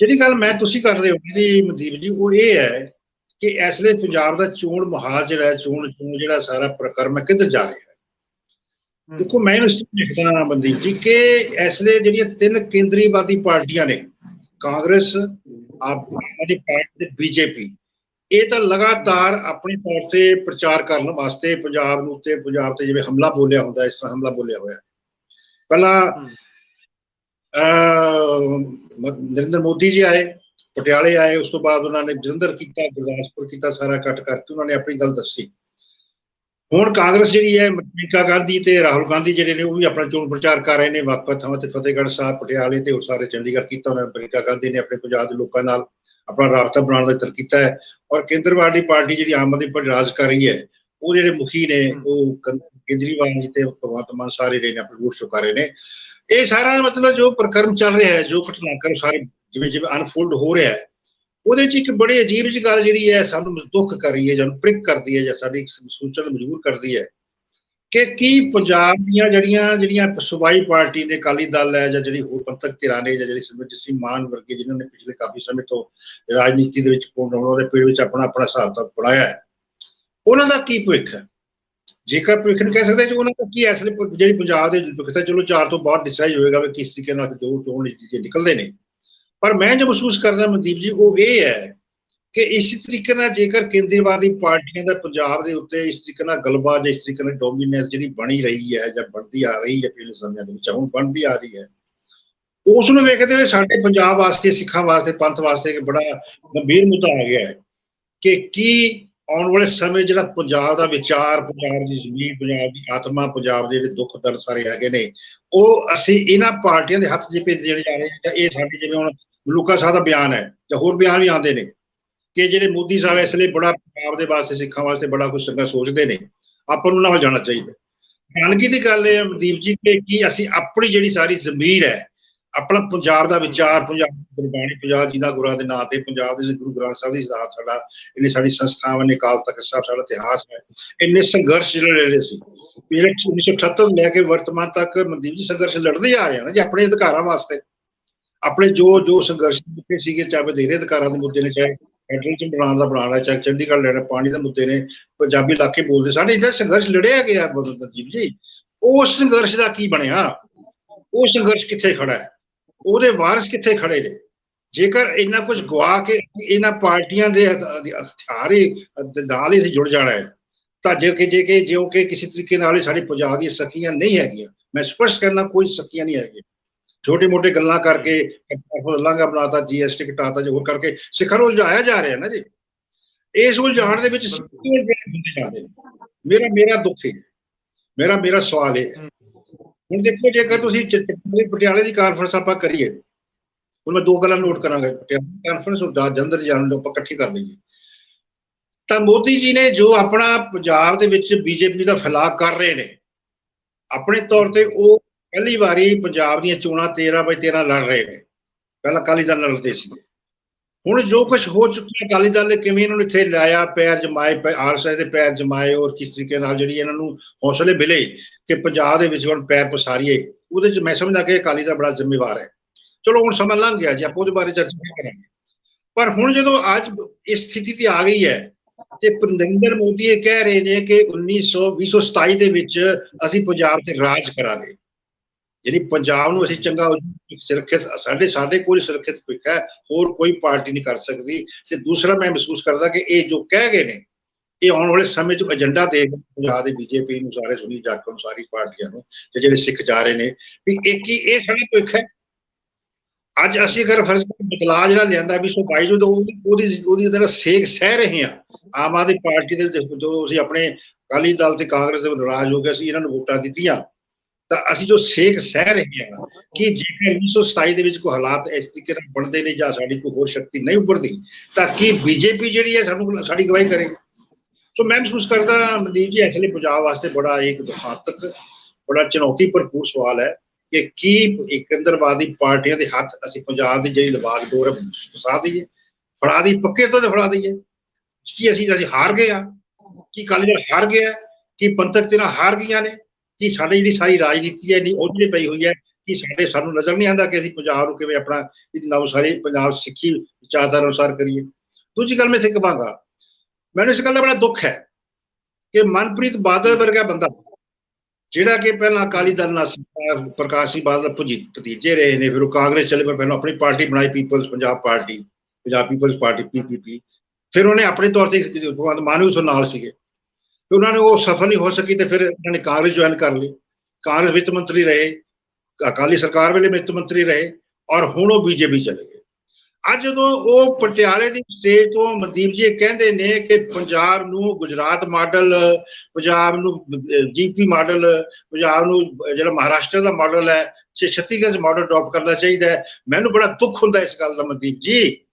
ਜਿਹੜੀ ਗੱਲ ਮੈਂ ਤੁਸੀਂ ਕਰ ਰਹੇ ਹੋ ਜੀ ਮਨਦੀਪ ਜੀ ਉਹ ਇਹ ਹੈ ਕਿ ਇਸ ਲਈ ਪੰਜਾਬ ਦਾ ਚੋਣ ਮੁਹਾਜ਼ ਜਿਹੜਾ ਹੈ ਚੋਣ ਚੋਣ ਜਿਹੜਾ ਸਾਰਾ ਪ੍ਰਕਰਮ ਕਿੱਧਰ ਜਾ ਰਿਹਾ ਹੈ? ਦੇਖੋ ਮੈਂ ਇਹਨੂੰ ਦੇਖਦਾ ਮਨਦੀਪ ਜੀ ਕਿ ਇਸ ਲਈ ਜਿਹੜੀਆਂ ਤਿੰਨ ਕੇਂਦਰੀਵਾਦੀ ਪਾਰਟੀਆਂ ਨੇ ਕਾਂਗਰਸ, ਆਪ ਆਦਮੀ ਪਾਰਟੀ ਤੇ ਬੀਜੇਪੀ। ਇਹ ਤਾਂ ਲਗਾਤਾਰ ਆਪਣੀ ਤੌਰ ਤੇ ਪ੍ਰਚਾਰ ਕਰਨ ਵਾਸਤੇ ਪੰਜਾਬ ਨੂੰ ਤੇ ਪੰਜਾਬ ਤੇ ਜਿਵੇਂ ਹਮਲਾ ਬੋਲਿਆ ਹੁੰਦਾ, ਇਸ ਤਰ੍ਹਾਂ ਹਮਲਾ ਬੋਲਿਆ ਹੋਇਆ। ਪਹਿਲਾਂ, ਅਹ ਨਰਿੰਦਰ ਮੋਦੀ ਜੀ ਆਏ, ਪਟਿਆਲੇ ਆਏ, ਉਸ ਤੋਂ ਬਾਅਦ ਉਹਨਾਂ ਨੇ ਜਲੰਧਰ ਕੀਤਾ, ਗੁਰਦਾਸਪੁਰ ਕੀਤਾ, ਸਾਰਾ ਇਕੱਠ ਕਰਕੇ ਉਹਨਾਂ ਨੇ ਆਪਣੀ ਗੱਲ ਦੱਸੀ। ਹੁਣ ਕਾਂਗਰਸ ਜਿਹੜੀ ਹੈ ਪ੍ਰਿੰਕਾ ਗਾਂਧੀ ਤੇ ਰਾਹੁਲ ਗਾਂਧੀ ਜਿਹੜੇ ਨੇ ਉਹ ਵੀ ਆਪਣਾ ਚੋਣ ਪ੍ਰਚਾਰ ਕਰ ਰਹੇ ਨੇ ਵੱਖ-ਵੱਖ ਥਾਵਾਂ ਤੇ ਫਤਿਹਗੜ੍ਹ ਸਾਹਿਬ ਪਟਿਆਲੇ ਤੇ ਉਹ ਸਾਰੇ ਚੰਡੀਗੜ੍ਹ ਕੀਤਾ ਉਹਨਾਂ ਨੇ ਪ੍ਰਿੰਕਾ ਗਾਂਧੀ ਨੇ ਆਪਣੇ ਪੰਜਾਬ ਦੇ ਲੋਕਾਂ ਨਾਲ ਆਪਣਾ ਰਾਬਤਾ ਬਣਾਉਣ ਦਾ ਯਤਨ ਕੀਤਾ ਹੈ ਔਰ ਕੇਂਦਰਵਾਦੀ ਪਾਰਟੀ ਜਿਹੜੀ ਆਮ ਆਦਮੀ ਪਾਰਟੀ ਰਾਜ ਕਰ ਰਹੀ ਹੈ ਉਹ ਜਿਹੜੇ ਮੁਖੀ ਨੇ ਉਹ ਕੇਜਰੀਵਾਲ ਜੀ ਤੇ ਭਗਵੰਤ ਮਾਨ ਸਾਰੇ ਜਿਹੜੇ ਨੇ ਆਪਣੇ ਵੋਟ ਚੁਕਾ ਰਹੇ ਨੇ। ਇਹ ਸਾਰਾ ਮਤਲਬ ਜੋ ਪ੍ਰਕਰਮ ਚੱਲ ਰਿਹਾ ਹੈ ਜੋ ਘਟਨਾਕ੍ਰਮ ਸਾਰੇ ਜਿਵੇਂ ਜਿਵੇਂ ਅਨਫੋਲਡ ਹੋ ਰਿਹਾ ਹੈ ਉਹਦੇ ਵਿੱਚ ਇੱਕ ਬੜੀ ਅਜੀਬ ਜਿਹੀ ਗੱਲ ਜਿਹੜੀ ਹੈ ਸਾਨੂੰ ਦੁੱਖ ਕਰ ਰਹੀ ਹੈ ਜਾਂ ਪ੍ਰਿਕ ਕਰਦੀ ਹੈ ਜਾਂ ਸਾਡੀ ਸੋਚਣ ਨੂੰ ਮਜਬੂਰ ਕਰਦੀ ਹੈ ਕਿ ਕੀ ਪੰਜਾਬ ਦੀਆਂ ਜਿਹੜੀਆਂ ਜਿਹੜੀਆਂ ਸੂਬਾਈ ਪਾਰਟੀ ਨੇ ਅਕਾਲੀ ਦਲ ਹੈ ਜਾਂ ਜਿਹੜੀ ਹੋਰ ਪੰਥਕ ਧਿਰਾਂ ਨੇ ਜਾਂ ਜਿਹੜੀ ਸਿਮਰਜੀਤ ਸਿੰਘ ਮਾਨ ਵਰਗੇ ਜਿਨ੍ਹਾਂ ਨੇ ਪਿਛਲੇ ਕਾਫੀ ਸਮੇਂ ਤੋਂ ਰਾਜਨੀਤੀ ਦੇ ਵਿੱਚ ਉਹਨਾਂ ਦੇ ਪੇੜ ਵਿੱਚ ਆਪਣਾ ਆਪਣਾ ਹਿਸਾਬ ਤਾਂ ਬਣਾਇਆ ਹੈ, ਉਹਨਾਂ ਦਾ ਕੀ ਭਵਿੱਖ ਹੈ? ਜੇਕਰ ਭਵਿੱਖ ਨੂੰ ਕਹਿ ਸਕਦੇ ਜੀ ਉਹਨਾਂ ਦਾ ਕੀ ਇਸ ਵੇਲੇ ਜਿਹੜੀ ਪੰਜਾਬ ਦੇ ਭਵਿੱਖ ਤਾਂ ਚਲੋ ਚਾਰ ਤੋਂ ਬਾਅਦ ਡਿਸਾਈਡ ਹੋਏਗਾ ਵੀ ਕਿਸ ਤਰੀਕੇ ਨਾਲ ਜੋ ਚੋਣ ਨਤੀਜੇ ਨਿਕਲਦੇ ਨੇ। ਪਰ ਮੈਂ ਜੋ ਮਹਿਸੂਸ ਕਰਦਾ ਮਨਦੀਪ ਜੀ, ਉਹ ਇਹ ਹੈ ਕਿ ਇਸ ਤਰੀਕੇ ਨਾਲ ਜੇਕਰ ਕੇਂਦਰੀਵਾਦੀ ਪਾਰਟੀਆਂ ਦਾ ਪੰਜਾਬ ਦੇ ਉੱਤੇ ਇਸ ਤਰੀਕੇ ਨਾਲ ਗਲਬਾ ਜਾਂ ਇਸ ਤਰੀਕੇ ਨਾਲ ਡੋਮੀਨੈਂਸ ਜਿਹੜੀ ਬਣੀ ਰਹੀ ਹੈ ਜਾਂ ਬਣਦੀ ਆ ਰਹੀ ਹੈ ਪਿਛਲੇ ਸਮਿਆਂ ਦੇ ਵਿੱਚ, ਹੁਣ ਬਣਦੀ ਆ ਰਹੀ ਹੈ, ਉਸ ਨੂੰ ਵੇਖਦੇ ਹੋਏ ਸਾਡੇ ਪੰਜਾਬ ਵਾਸਤੇ, ਸਿੱਖਾਂ ਵਾਸਤੇ, ਪੰਥ ਵਾਸਤੇ ਇੱਕ ਬੜਾ ਗੰਭੀਰ ਮੁੱਦਾ ਆ ਗਿਆ ਹੈ ਕਿ ਕੀ ਆਉਣ ਵਾਲੇ ਸਮੇਂ ਜਿਹੜਾ ਪੰਜਾਬ ਦਾ ਵਿਚਾਰ, ਪੰਜਾਬ ਦੀ ਜ਼ਮੀਨ, ਪੰਜਾਬ ਦੀ ਆਤਮਾ, ਪੰਜਾਬ ਦੇ ਜਿਹੜੇ ਦੁੱਖ ਦਰਦ ਸਾਰੇ ਹੈਗੇ ਨੇ, ਉਹ ਅਸੀਂ ਇਹਨਾਂ ਪਾਰਟੀਆਂ ਦੇ ਹੱਥ 'ਚ ਭੇਜੇ ਜਾ ਰਹੇ ਜਾਂ ਇਹ ਸਾਡੇ ਜਿਵੇਂ ਹੁਣ ਮਲੂਕਾ ਸਾਹਿਬ ਦਾ ਬਿਆਨ ਹੈ, ਜਾਂ ਹੋਰ ਬਿਆਨ ਵੀ ਆਉਂਦੇ ਨੇ, ਕਿ ਜਿਹੜੇ ਮੋਦੀ ਸਾਹਿਬ ਇਸ ਲਈ ਬੜਾ ਪੰਜਾਬ ਦੇ ਵਾਸਤੇ, ਸਿੱਖਾਂ ਵਾਸਤੇ ਬੜਾ ਕੁਝ ਚੰਗਾ ਸੋਚਦੇ ਨੇ, ਆਪਾਂ ਨੂੰ ਨਾ ਹੋ ਜਾਣਾ ਚਾਹੀਦਾ। ਹੈਰਾਨਗੀ ਦੀ ਗੱਲ ਇਹ ਹੈ, ਮਨਦੀਪ ਜੀ, ਕਿ ਕੀ ਅਸੀਂ ਆਪਣੀ ਜਿਹੜੀ ਸਾਰੀ ਜ਼ਮੀਰ ਹੈ ਆਪਣਾ ਪੰਜਾਬ ਦਾ ਵਿਚਾਰ, ਪੰਜਾਬ ਦੀ ਗੁਰਬਾਣੀ, ਪੰਜਾਬ ਜੀ ਦਾ ਗੁਰਾਂ ਦੇ ਨਾਂ ਤੇ, ਪੰਜਾਬ ਦੇ ਗੁਰੂ ਗ੍ਰੰਥ ਸਾਹਿਬ ਦੀ ਜ਼ਾਤ ਸਾਡਾ ਇਹਨੇ ਸਾਡੀ ਸੰਸਥਾਵਾਂ ਨੇ ਕਾਲ ਤੱਕ ਸਾਹਿਬ ਸਾਡਾ ਇਤਿਹਾਸ ਹੈ। ਇੰਨੇ ਸੰਘਰਸ਼ ਜਿਹੜੇ ਲੜੇ ਸੀ ਪਿਛਲੇ 1978 ਤੋਂ ਲੈ ਕੇ ਵਰਤਮਾਨ ਤੱਕ ਮਨਦੀਪ ਜੀ ਸੰਘਰਸ਼ ਲੜਦੇ ਆ ਰਹੇ ਹਨ ਜੀ ਆਪਣੇ ਅਧਿਕਾਰਾਂ ਵਾਸਤੇ। ਆਪਣੇ ਜੋ ਜੋ ਸੰਘਰਸ਼ ਮੁੱਦੇ ਸੀਗੇ, ਚਾਹੇ ਵਧੇਰੇ ਅਧਿਕਾਰਾਂ ਦੇ ਮੁੱਦੇ ਨੇ, ਚਾਹੇ ਫੈਡਰਲ ਬਣਾਉਣ ਦਾ ਬਣਾਉਣਾ ਚਾਹੇ ਚੰਡੀਗੜ੍ਹ ਲੈਣਾ ਪਾਣੀ ਦੇ ਮੁੱਦੇ ਨੇ, ਪੰਜਾਬੀ ਇਲਾਕੇ ਬੋਲਦੇ ਸਾਡੇ ਜਿਹੜਾ ਸੰਘਰਸ਼ ਲੜਿਆ ਗਿਆ ਮਨਦੀਪ ਜੀ। ਉਸ ਸੰਘਰਸ਼ ਦਾ ਕੀ ਬਣਿਆ? ਉਹ ਸੰਘਰਸ਼ ਕਿੱਥੇ ਖੜਾ ਹੈ? ਉਹਦੇ ਵਾਰਿਸ ਕਿੱਥੇ ਖੜੇ ਨੇ? ਜੇਕਰ ਇੰਨਾ ਕੁਝ ਗਵਾ ਕੇ ਇਹਨਾਂ ਪਾਰਟੀਆਂ ਦੇ ਹਥਿਆਰੇ ਨਾਲ ਹੀ ਜੁੜ ਜਾਣਾ ਹੈ, ਤਾਂ ਜੇ ਕਿ ਜੇ ਕਿ, ਜੋ ਕਿ ਕਿਸੇ ਤਰੀਕੇ ਨਾਲ ਸਾਡੇ ਪੰਜਾਬ ਦੀਆਂ ਸਕੀਆਂ ਨਹੀਂ ਹੈਗੀਆਂ, ਮੈਂ ਸਪਸ਼ਟ ਕਰਨਾ ਕੋਈ ਸਕੀਆਂ ਨਹੀਂ ਹੈਗੀਆਂ। ਛੋਟੇ ਮੋਟੇ ਗੱਲਾਂ ਕਰਕੇ ਲਾਂਗਾ, ਬਣਾਤਾ ਜੀਐਸਟੀ, ਘਟਾਤਾ ਜੋ ਹੋਰ ਕਰਕੇ, ਸਿਖਰ ਉਲਝਾਇਆ ਜਾ ਰਿਹਾ ਨਾ ਜੀ। ਇਸ ਉਲਝਾਣ ਦੇ ਵਿੱਚ ਜਾ ਰਹੇ ਮੇਰਾ ਮੇਰਾ ਦੁੱਖ ਹੈ। ਮੇਰਾ ਮੇਰਾ ਸਵਾਲ ਇਹ ਹੈ। ਹੁਣ ਦੇਖੋ, ਜੇਕਰ ਤੁਸੀਂ ਪਟਿਆਲੇ ਦੀ ਕਾਨਫਰੰਸ ਆਪਾਂ ਕਰੀਏ, ਹੁਣ ਮੈਂ ਦੋ ਗੱਲਾਂ ਨੋਟ ਕਰਾਂਗਾ ਕਾਨਫਰੰਸ ਉਹ ਜੰਦਰ ਜਾਣ ਨੂੰ ਆਪਾਂ ਇਕੱਠੀ ਕਰ ਲਈਏ। ਤਾਂ ਮੋਦੀ ਜੀ ਨੇ ਜੋ ਆਪਣਾ ਪੰਜਾਬ ਦੇ ਵਿੱਚ ਬੀਜੇਪੀ ਦਾ ਫੈਲਾਅ ਕਰ ਰਹੇ ਨੇ, ਆਪਣੇ ਤੌਰ ਤੇ ਉਹ ਪਹਿਲੀ ਵਾਰੀ ਪੰਜਾਬ ਦੀਆਂ ਚੋਣਾਂ 13 ਬਾਈ 13 ਲੜ ਰਹੇ ਨੇ। ਪਹਿਲਾਂ ਅਕਾਲੀ ਦਲ ਲੜਦੇ ਸੀ ਹੁਣ ਜੋ ਕੁਝ ਹੋ ਚੁੱਕਿਆ ਅਕਾਲੀ ਦਲ ਨੇ ਕਿਵੇਂ ਇਹਨਾਂ ਨੂੰ ਇੱਥੇ ਲਾਇਆ, ਪੈਰ ਜਮਾਏ ਆਰਐਸਐਸ ਦੇ ਪੈਰ ਜਮਾਏ, ਔਰ ਕਿਸ ਤਰੀਕੇ ਨਾਲ ਜਿਹੜੀ ਇਹਨਾਂ ਨੂੰ ਹੌਸਲੇ ਮਿਲੇ ਕਿ ਪੰਜਾਬ ਦੇ ਵਿੱਚ ਹੁਣ ਪੈਰ ਪਸਾਰੀਏ, ਉਹਦੇ ਚ ਮੈਂ ਸਮਝਦਾ ਕਿ ਅਕਾਲੀ ਦਲ ਬੜਾ ਜ਼ਿੰਮੇਵਾਰ ਹੈ। ਚਲੋ, ਹੁਣ ਸਮਾਂ ਲੰਘ ਗਿਆ ਜੀ, ਆਪਾਂ ਉਹਦੇ ਬਾਰੇ ਚਰਚਾ ਕਰਾਂਗੇ। ਪਰ ਹੁਣ ਜਦੋਂ ਅੱਜ ਇਸ ਸਥਿਤੀ ਤੇ ਆ ਗਈ ਹੈ, ਤੇ ਨਰਿੰਦਰ ਮੋਦੀ ਇਹ ਕਹਿ ਰਹੇ ਨੇ ਕਿ 1900 2027 ਦੇ ਵਿੱਚ ਅਸੀਂ ਪੰਜਾਬ ਤੇ ਰਾਜ ਕਰਾਂਗੇ। ਜਿਹੜੀ ਪੰਜਾਬ ਨੂੰ ਅਸੀਂ ਚੰਗਾ ਸੁਰੱਖਿਅਤ, ਸਾਡੇ ਸਾਡੇ ਕੋਲ ਸੁਰੱਖਿਅਤ ਭਵਿੱਖ ਹੈ, ਹੋਰ ਕੋਈ ਪਾਰਟੀ ਨਹੀਂ ਕਰ ਸਕਦੀ। ਤੇ ਦੂਸਰਾ ਮੈਂ ਮਹਿਸੂਸ ਕਰਦਾ ਕਿ ਇਹ ਜੋ ਕਹਿ ਗਏ ਨੇ, ਇਹ ਆਉਣ ਵਾਲੇ ਸਮੇਂ 'ਚ ਏਜੰਡਾ ਦੇ ਪੰਜਾਬ ਦੇ ਬੀਜੇਪੀ ਨੂੰ ਸਾਰੇ ਸੁਣੀ ਜਾਟ ਨੂੰ, ਸਾਰੀ ਪਾਰਟੀਆਂ ਨੂੰ ਤੇ ਜਿਹੜੇ ਸਿੱਖ ਜਾ ਰਹੇ ਨੇ, ਵੀ ਇੱਕ ਹੀ ਇਹ ਸਾਡਾ ਭਵਿੱਖ ਹੈ? ਅੱਜ ਅਸੀਂ ਅਗਰ ਫਰਜ਼ ਬਦਲਾਅ ਜਿਹੜਾ ਲਿਆਂਦਾ 2022 ਜੋ ਉਹਦੀ ਉਹਦੀ ਉਹਦੀ ਜਿਹੜਾ ਸੇਕ ਸਹਿ ਰਹੇ ਹਾਂ, ਆਮ ਆਦਮੀ ਪਾਰਟੀ ਦੇ ਜੋ ਅਸੀਂ ਆਪਣੇ ਅਕਾਲੀ ਦਲ ਤੇ ਕਾਂਗਰਸ ਦੇ ਨਾਰਾਜ਼ ਹੋ ਗਏ ਸੀ ਇਹਨਾਂ ਨੂੰ ਵੋਟਾਂ ਦਿੱਤੀਆਂ ਤਾਂ ਅਸੀਂ ਜੋ ਸੇਖ ਸਹਿ ਰਹੇ ਹਾਂ ਕਿ ਜੇਕਰ 1927 ਦੇ ਵਿੱਚ ਕੋਈ ਹਾਲਾਤ ਇਸ ਤਰੀਕੇ ਨਾਲ ਬਣਦੇ ਨੇ ਜਾਂ ਸਾਡੀ ਕੋਈ ਹੋਰ ਸ਼ਕਤੀ ਨਹੀਂ ਉੱਭਰਦੀ, ਤਾਂ ਕੀ ਬੀਜੇਪੀ ਜਿਹੜੀ ਹੈ ਸਾਨੂੰ ਸਾਡੀ ਗਵਾਹੀ ਕਰੇਗੀ ਸੋ ਮੈਂ ਮਹਿਸੂਸ ਕਰਦਾ ਮਨਦੀਪ ਜੀ, ਐਕਚੁਅਲੀ ਪੰਜਾਬ ਵਾਸਤੇ ਬੜਾ ਇੱਕ ਦੁਖਾਂਤਕ, ਬੜਾ ਚੁਣੌਤੀ ਭਰਪੂਰ ਸਵਾਲ ਹੈ ਕਿ ਕੀ ਇਕੰਦਰਵਾਦੀ ਪਾਰਟੀਆਂ ਦੇ ਹੱਥ ਅਸੀਂ ਪੰਜਾਬ ਦੀ ਜਿਹੜੀ ਲਬਾਗ ਡੋਰ ਫਸਾ ਦਈਏ? ਫੜਾ ਦੀ ਪੱਕੇ ਤੋਂ ਫੜਾ ਦਈਏ। ਕੀ ਅਸੀਂ ਅਸੀਂ ਹਾਰ ਗਏ ਆ ਕੀ ਕਾਲੀ ਦਲ ਹਾਰ ਗਿਆ ਕੀ ਪੰਥਕ ਤੇ ਹਾਰ ਗਈਆਂ ਨੇ? ਕਿ ਸਾਡੀ ਜਿਹੜੀ ਸਾਰੀ ਰਾਜਨੀਤੀ ਹੈ ਨਹੀਂ ਉਹਦੇ ਪਈ ਹੋਈ ਹੈ ਕਿ ਸਾਡੇ, ਸਾਨੂੰ ਨਜ਼ਰ ਨਹੀਂ ਆਉਂਦਾ ਕਿ ਅਸੀਂ ਪੰਜਾਬ ਨੂੰ ਕਿਵੇਂ ਆਪਣਾ ਇਹਦੇ ਨਾਲ ਸਾਰੇ ਪੰਜਾਬ ਸਿੱਖੀ ਵਿਚਾਰਧਾਰਾ ਅਨੁਸਾਰ ਕਰੀਏ। ਦੂਜੀ ਗੱਲ ਮੈਂ ਸਿੱਖ ਪਾਂਗਾ ਮੈਨੂੰ ਇਸ ਗੱਲ ਦਾ ਬੜਾ ਦੁੱਖ ਹੈ ਕਿ ਮਨਪ੍ਰੀਤ ਬਾਦਲ ਵਰਗਾ ਬੰਦਾ, ਜਿਹੜਾ ਕਿ ਪਹਿਲਾਂ ਅਕਾਲੀ ਦਲ ਨਾਲ ਪ੍ਰਕਾਸ਼ ਸਿੰਘ ਬਾਦਲ ਭਤੀਜੇ ਰਹੇ ਨੇ, ਫਿਰ ਉਹ ਕਾਂਗਰਸ ਚਲੇ ਪਰ ਪਹਿਲਾਂ ਆਪਣੀ ਪਾਰਟੀ ਬਣਾਈ people's Punjab party, Punjab people's party, PPP. ਫਿਰ ਉਹਨੇ ਆਪਣੇ ਤੌਰ ਤੇ ਭਗਵੰਤ ਮਾਨ ਵੀ ਉਸ ਨਾਲ ਸੀਗੇ। ਤੇ ਉਹਨਾਂ ਨੇ ਉਹ ਸਫਲ ਨਹੀਂ ਹੋ ਸਕੀ ਤੇ ਫਿਰ ਉਹਨਾਂ ਨੇ ਕਾਂਗਰਸ ਜੁਆਇਨ ਕਰ ਲਈ। ਕਾਂਗਰਸ ਵਿੱਤ ਮੰਤਰੀ ਰਹੇ, ਅਕਾਲੀ ਸਰਕਾਰ ਵੇਲੇ ਵਿੱਤ ਮੰਤਰੀ ਰਹੇ ਔਰ ਹੁਣ ਉਹ ਬੀਜੇਪੀ ਚਲੇ ਗਏ। ਅੱਜ ਜਦੋਂ ਉਹ ਪਟਿਆਲੇ ਦੀ ਸਟੇਜ ਤੋਂ ਮਨਦੀਪ ਜੀ ਕਹਿੰਦੇ ਨੇ ਕਿ ਪੰਜਾਬ ਨੂੰ ਗੁਜਰਾਤ ਮਾਡਲ, ਪੰਜਾਬ ਨੂੰ ਜੀਪੀ ਮਾਡਲ, ਪੰਜਾਬ ਨੂੰ ਜਿਹੜਾ ਮਹਾਰਾਸ਼ਟਰ ਦਾ ਮਾਡਲ ਹੈ ਛੱਤੀਸਗੜ੍ਹ ਮਾਡਲ ਅਡਾਪਟ ਕਰਨਾ ਚਾਹੀਦਾ ਹੈ। ਮੈਨੂੰ ਬੜਾ ਦੁੱਖ ਹੁੰਦਾ ਇਸ ਗੱਲ ਦਾ ਮਨਦੀਪ ਜੀ।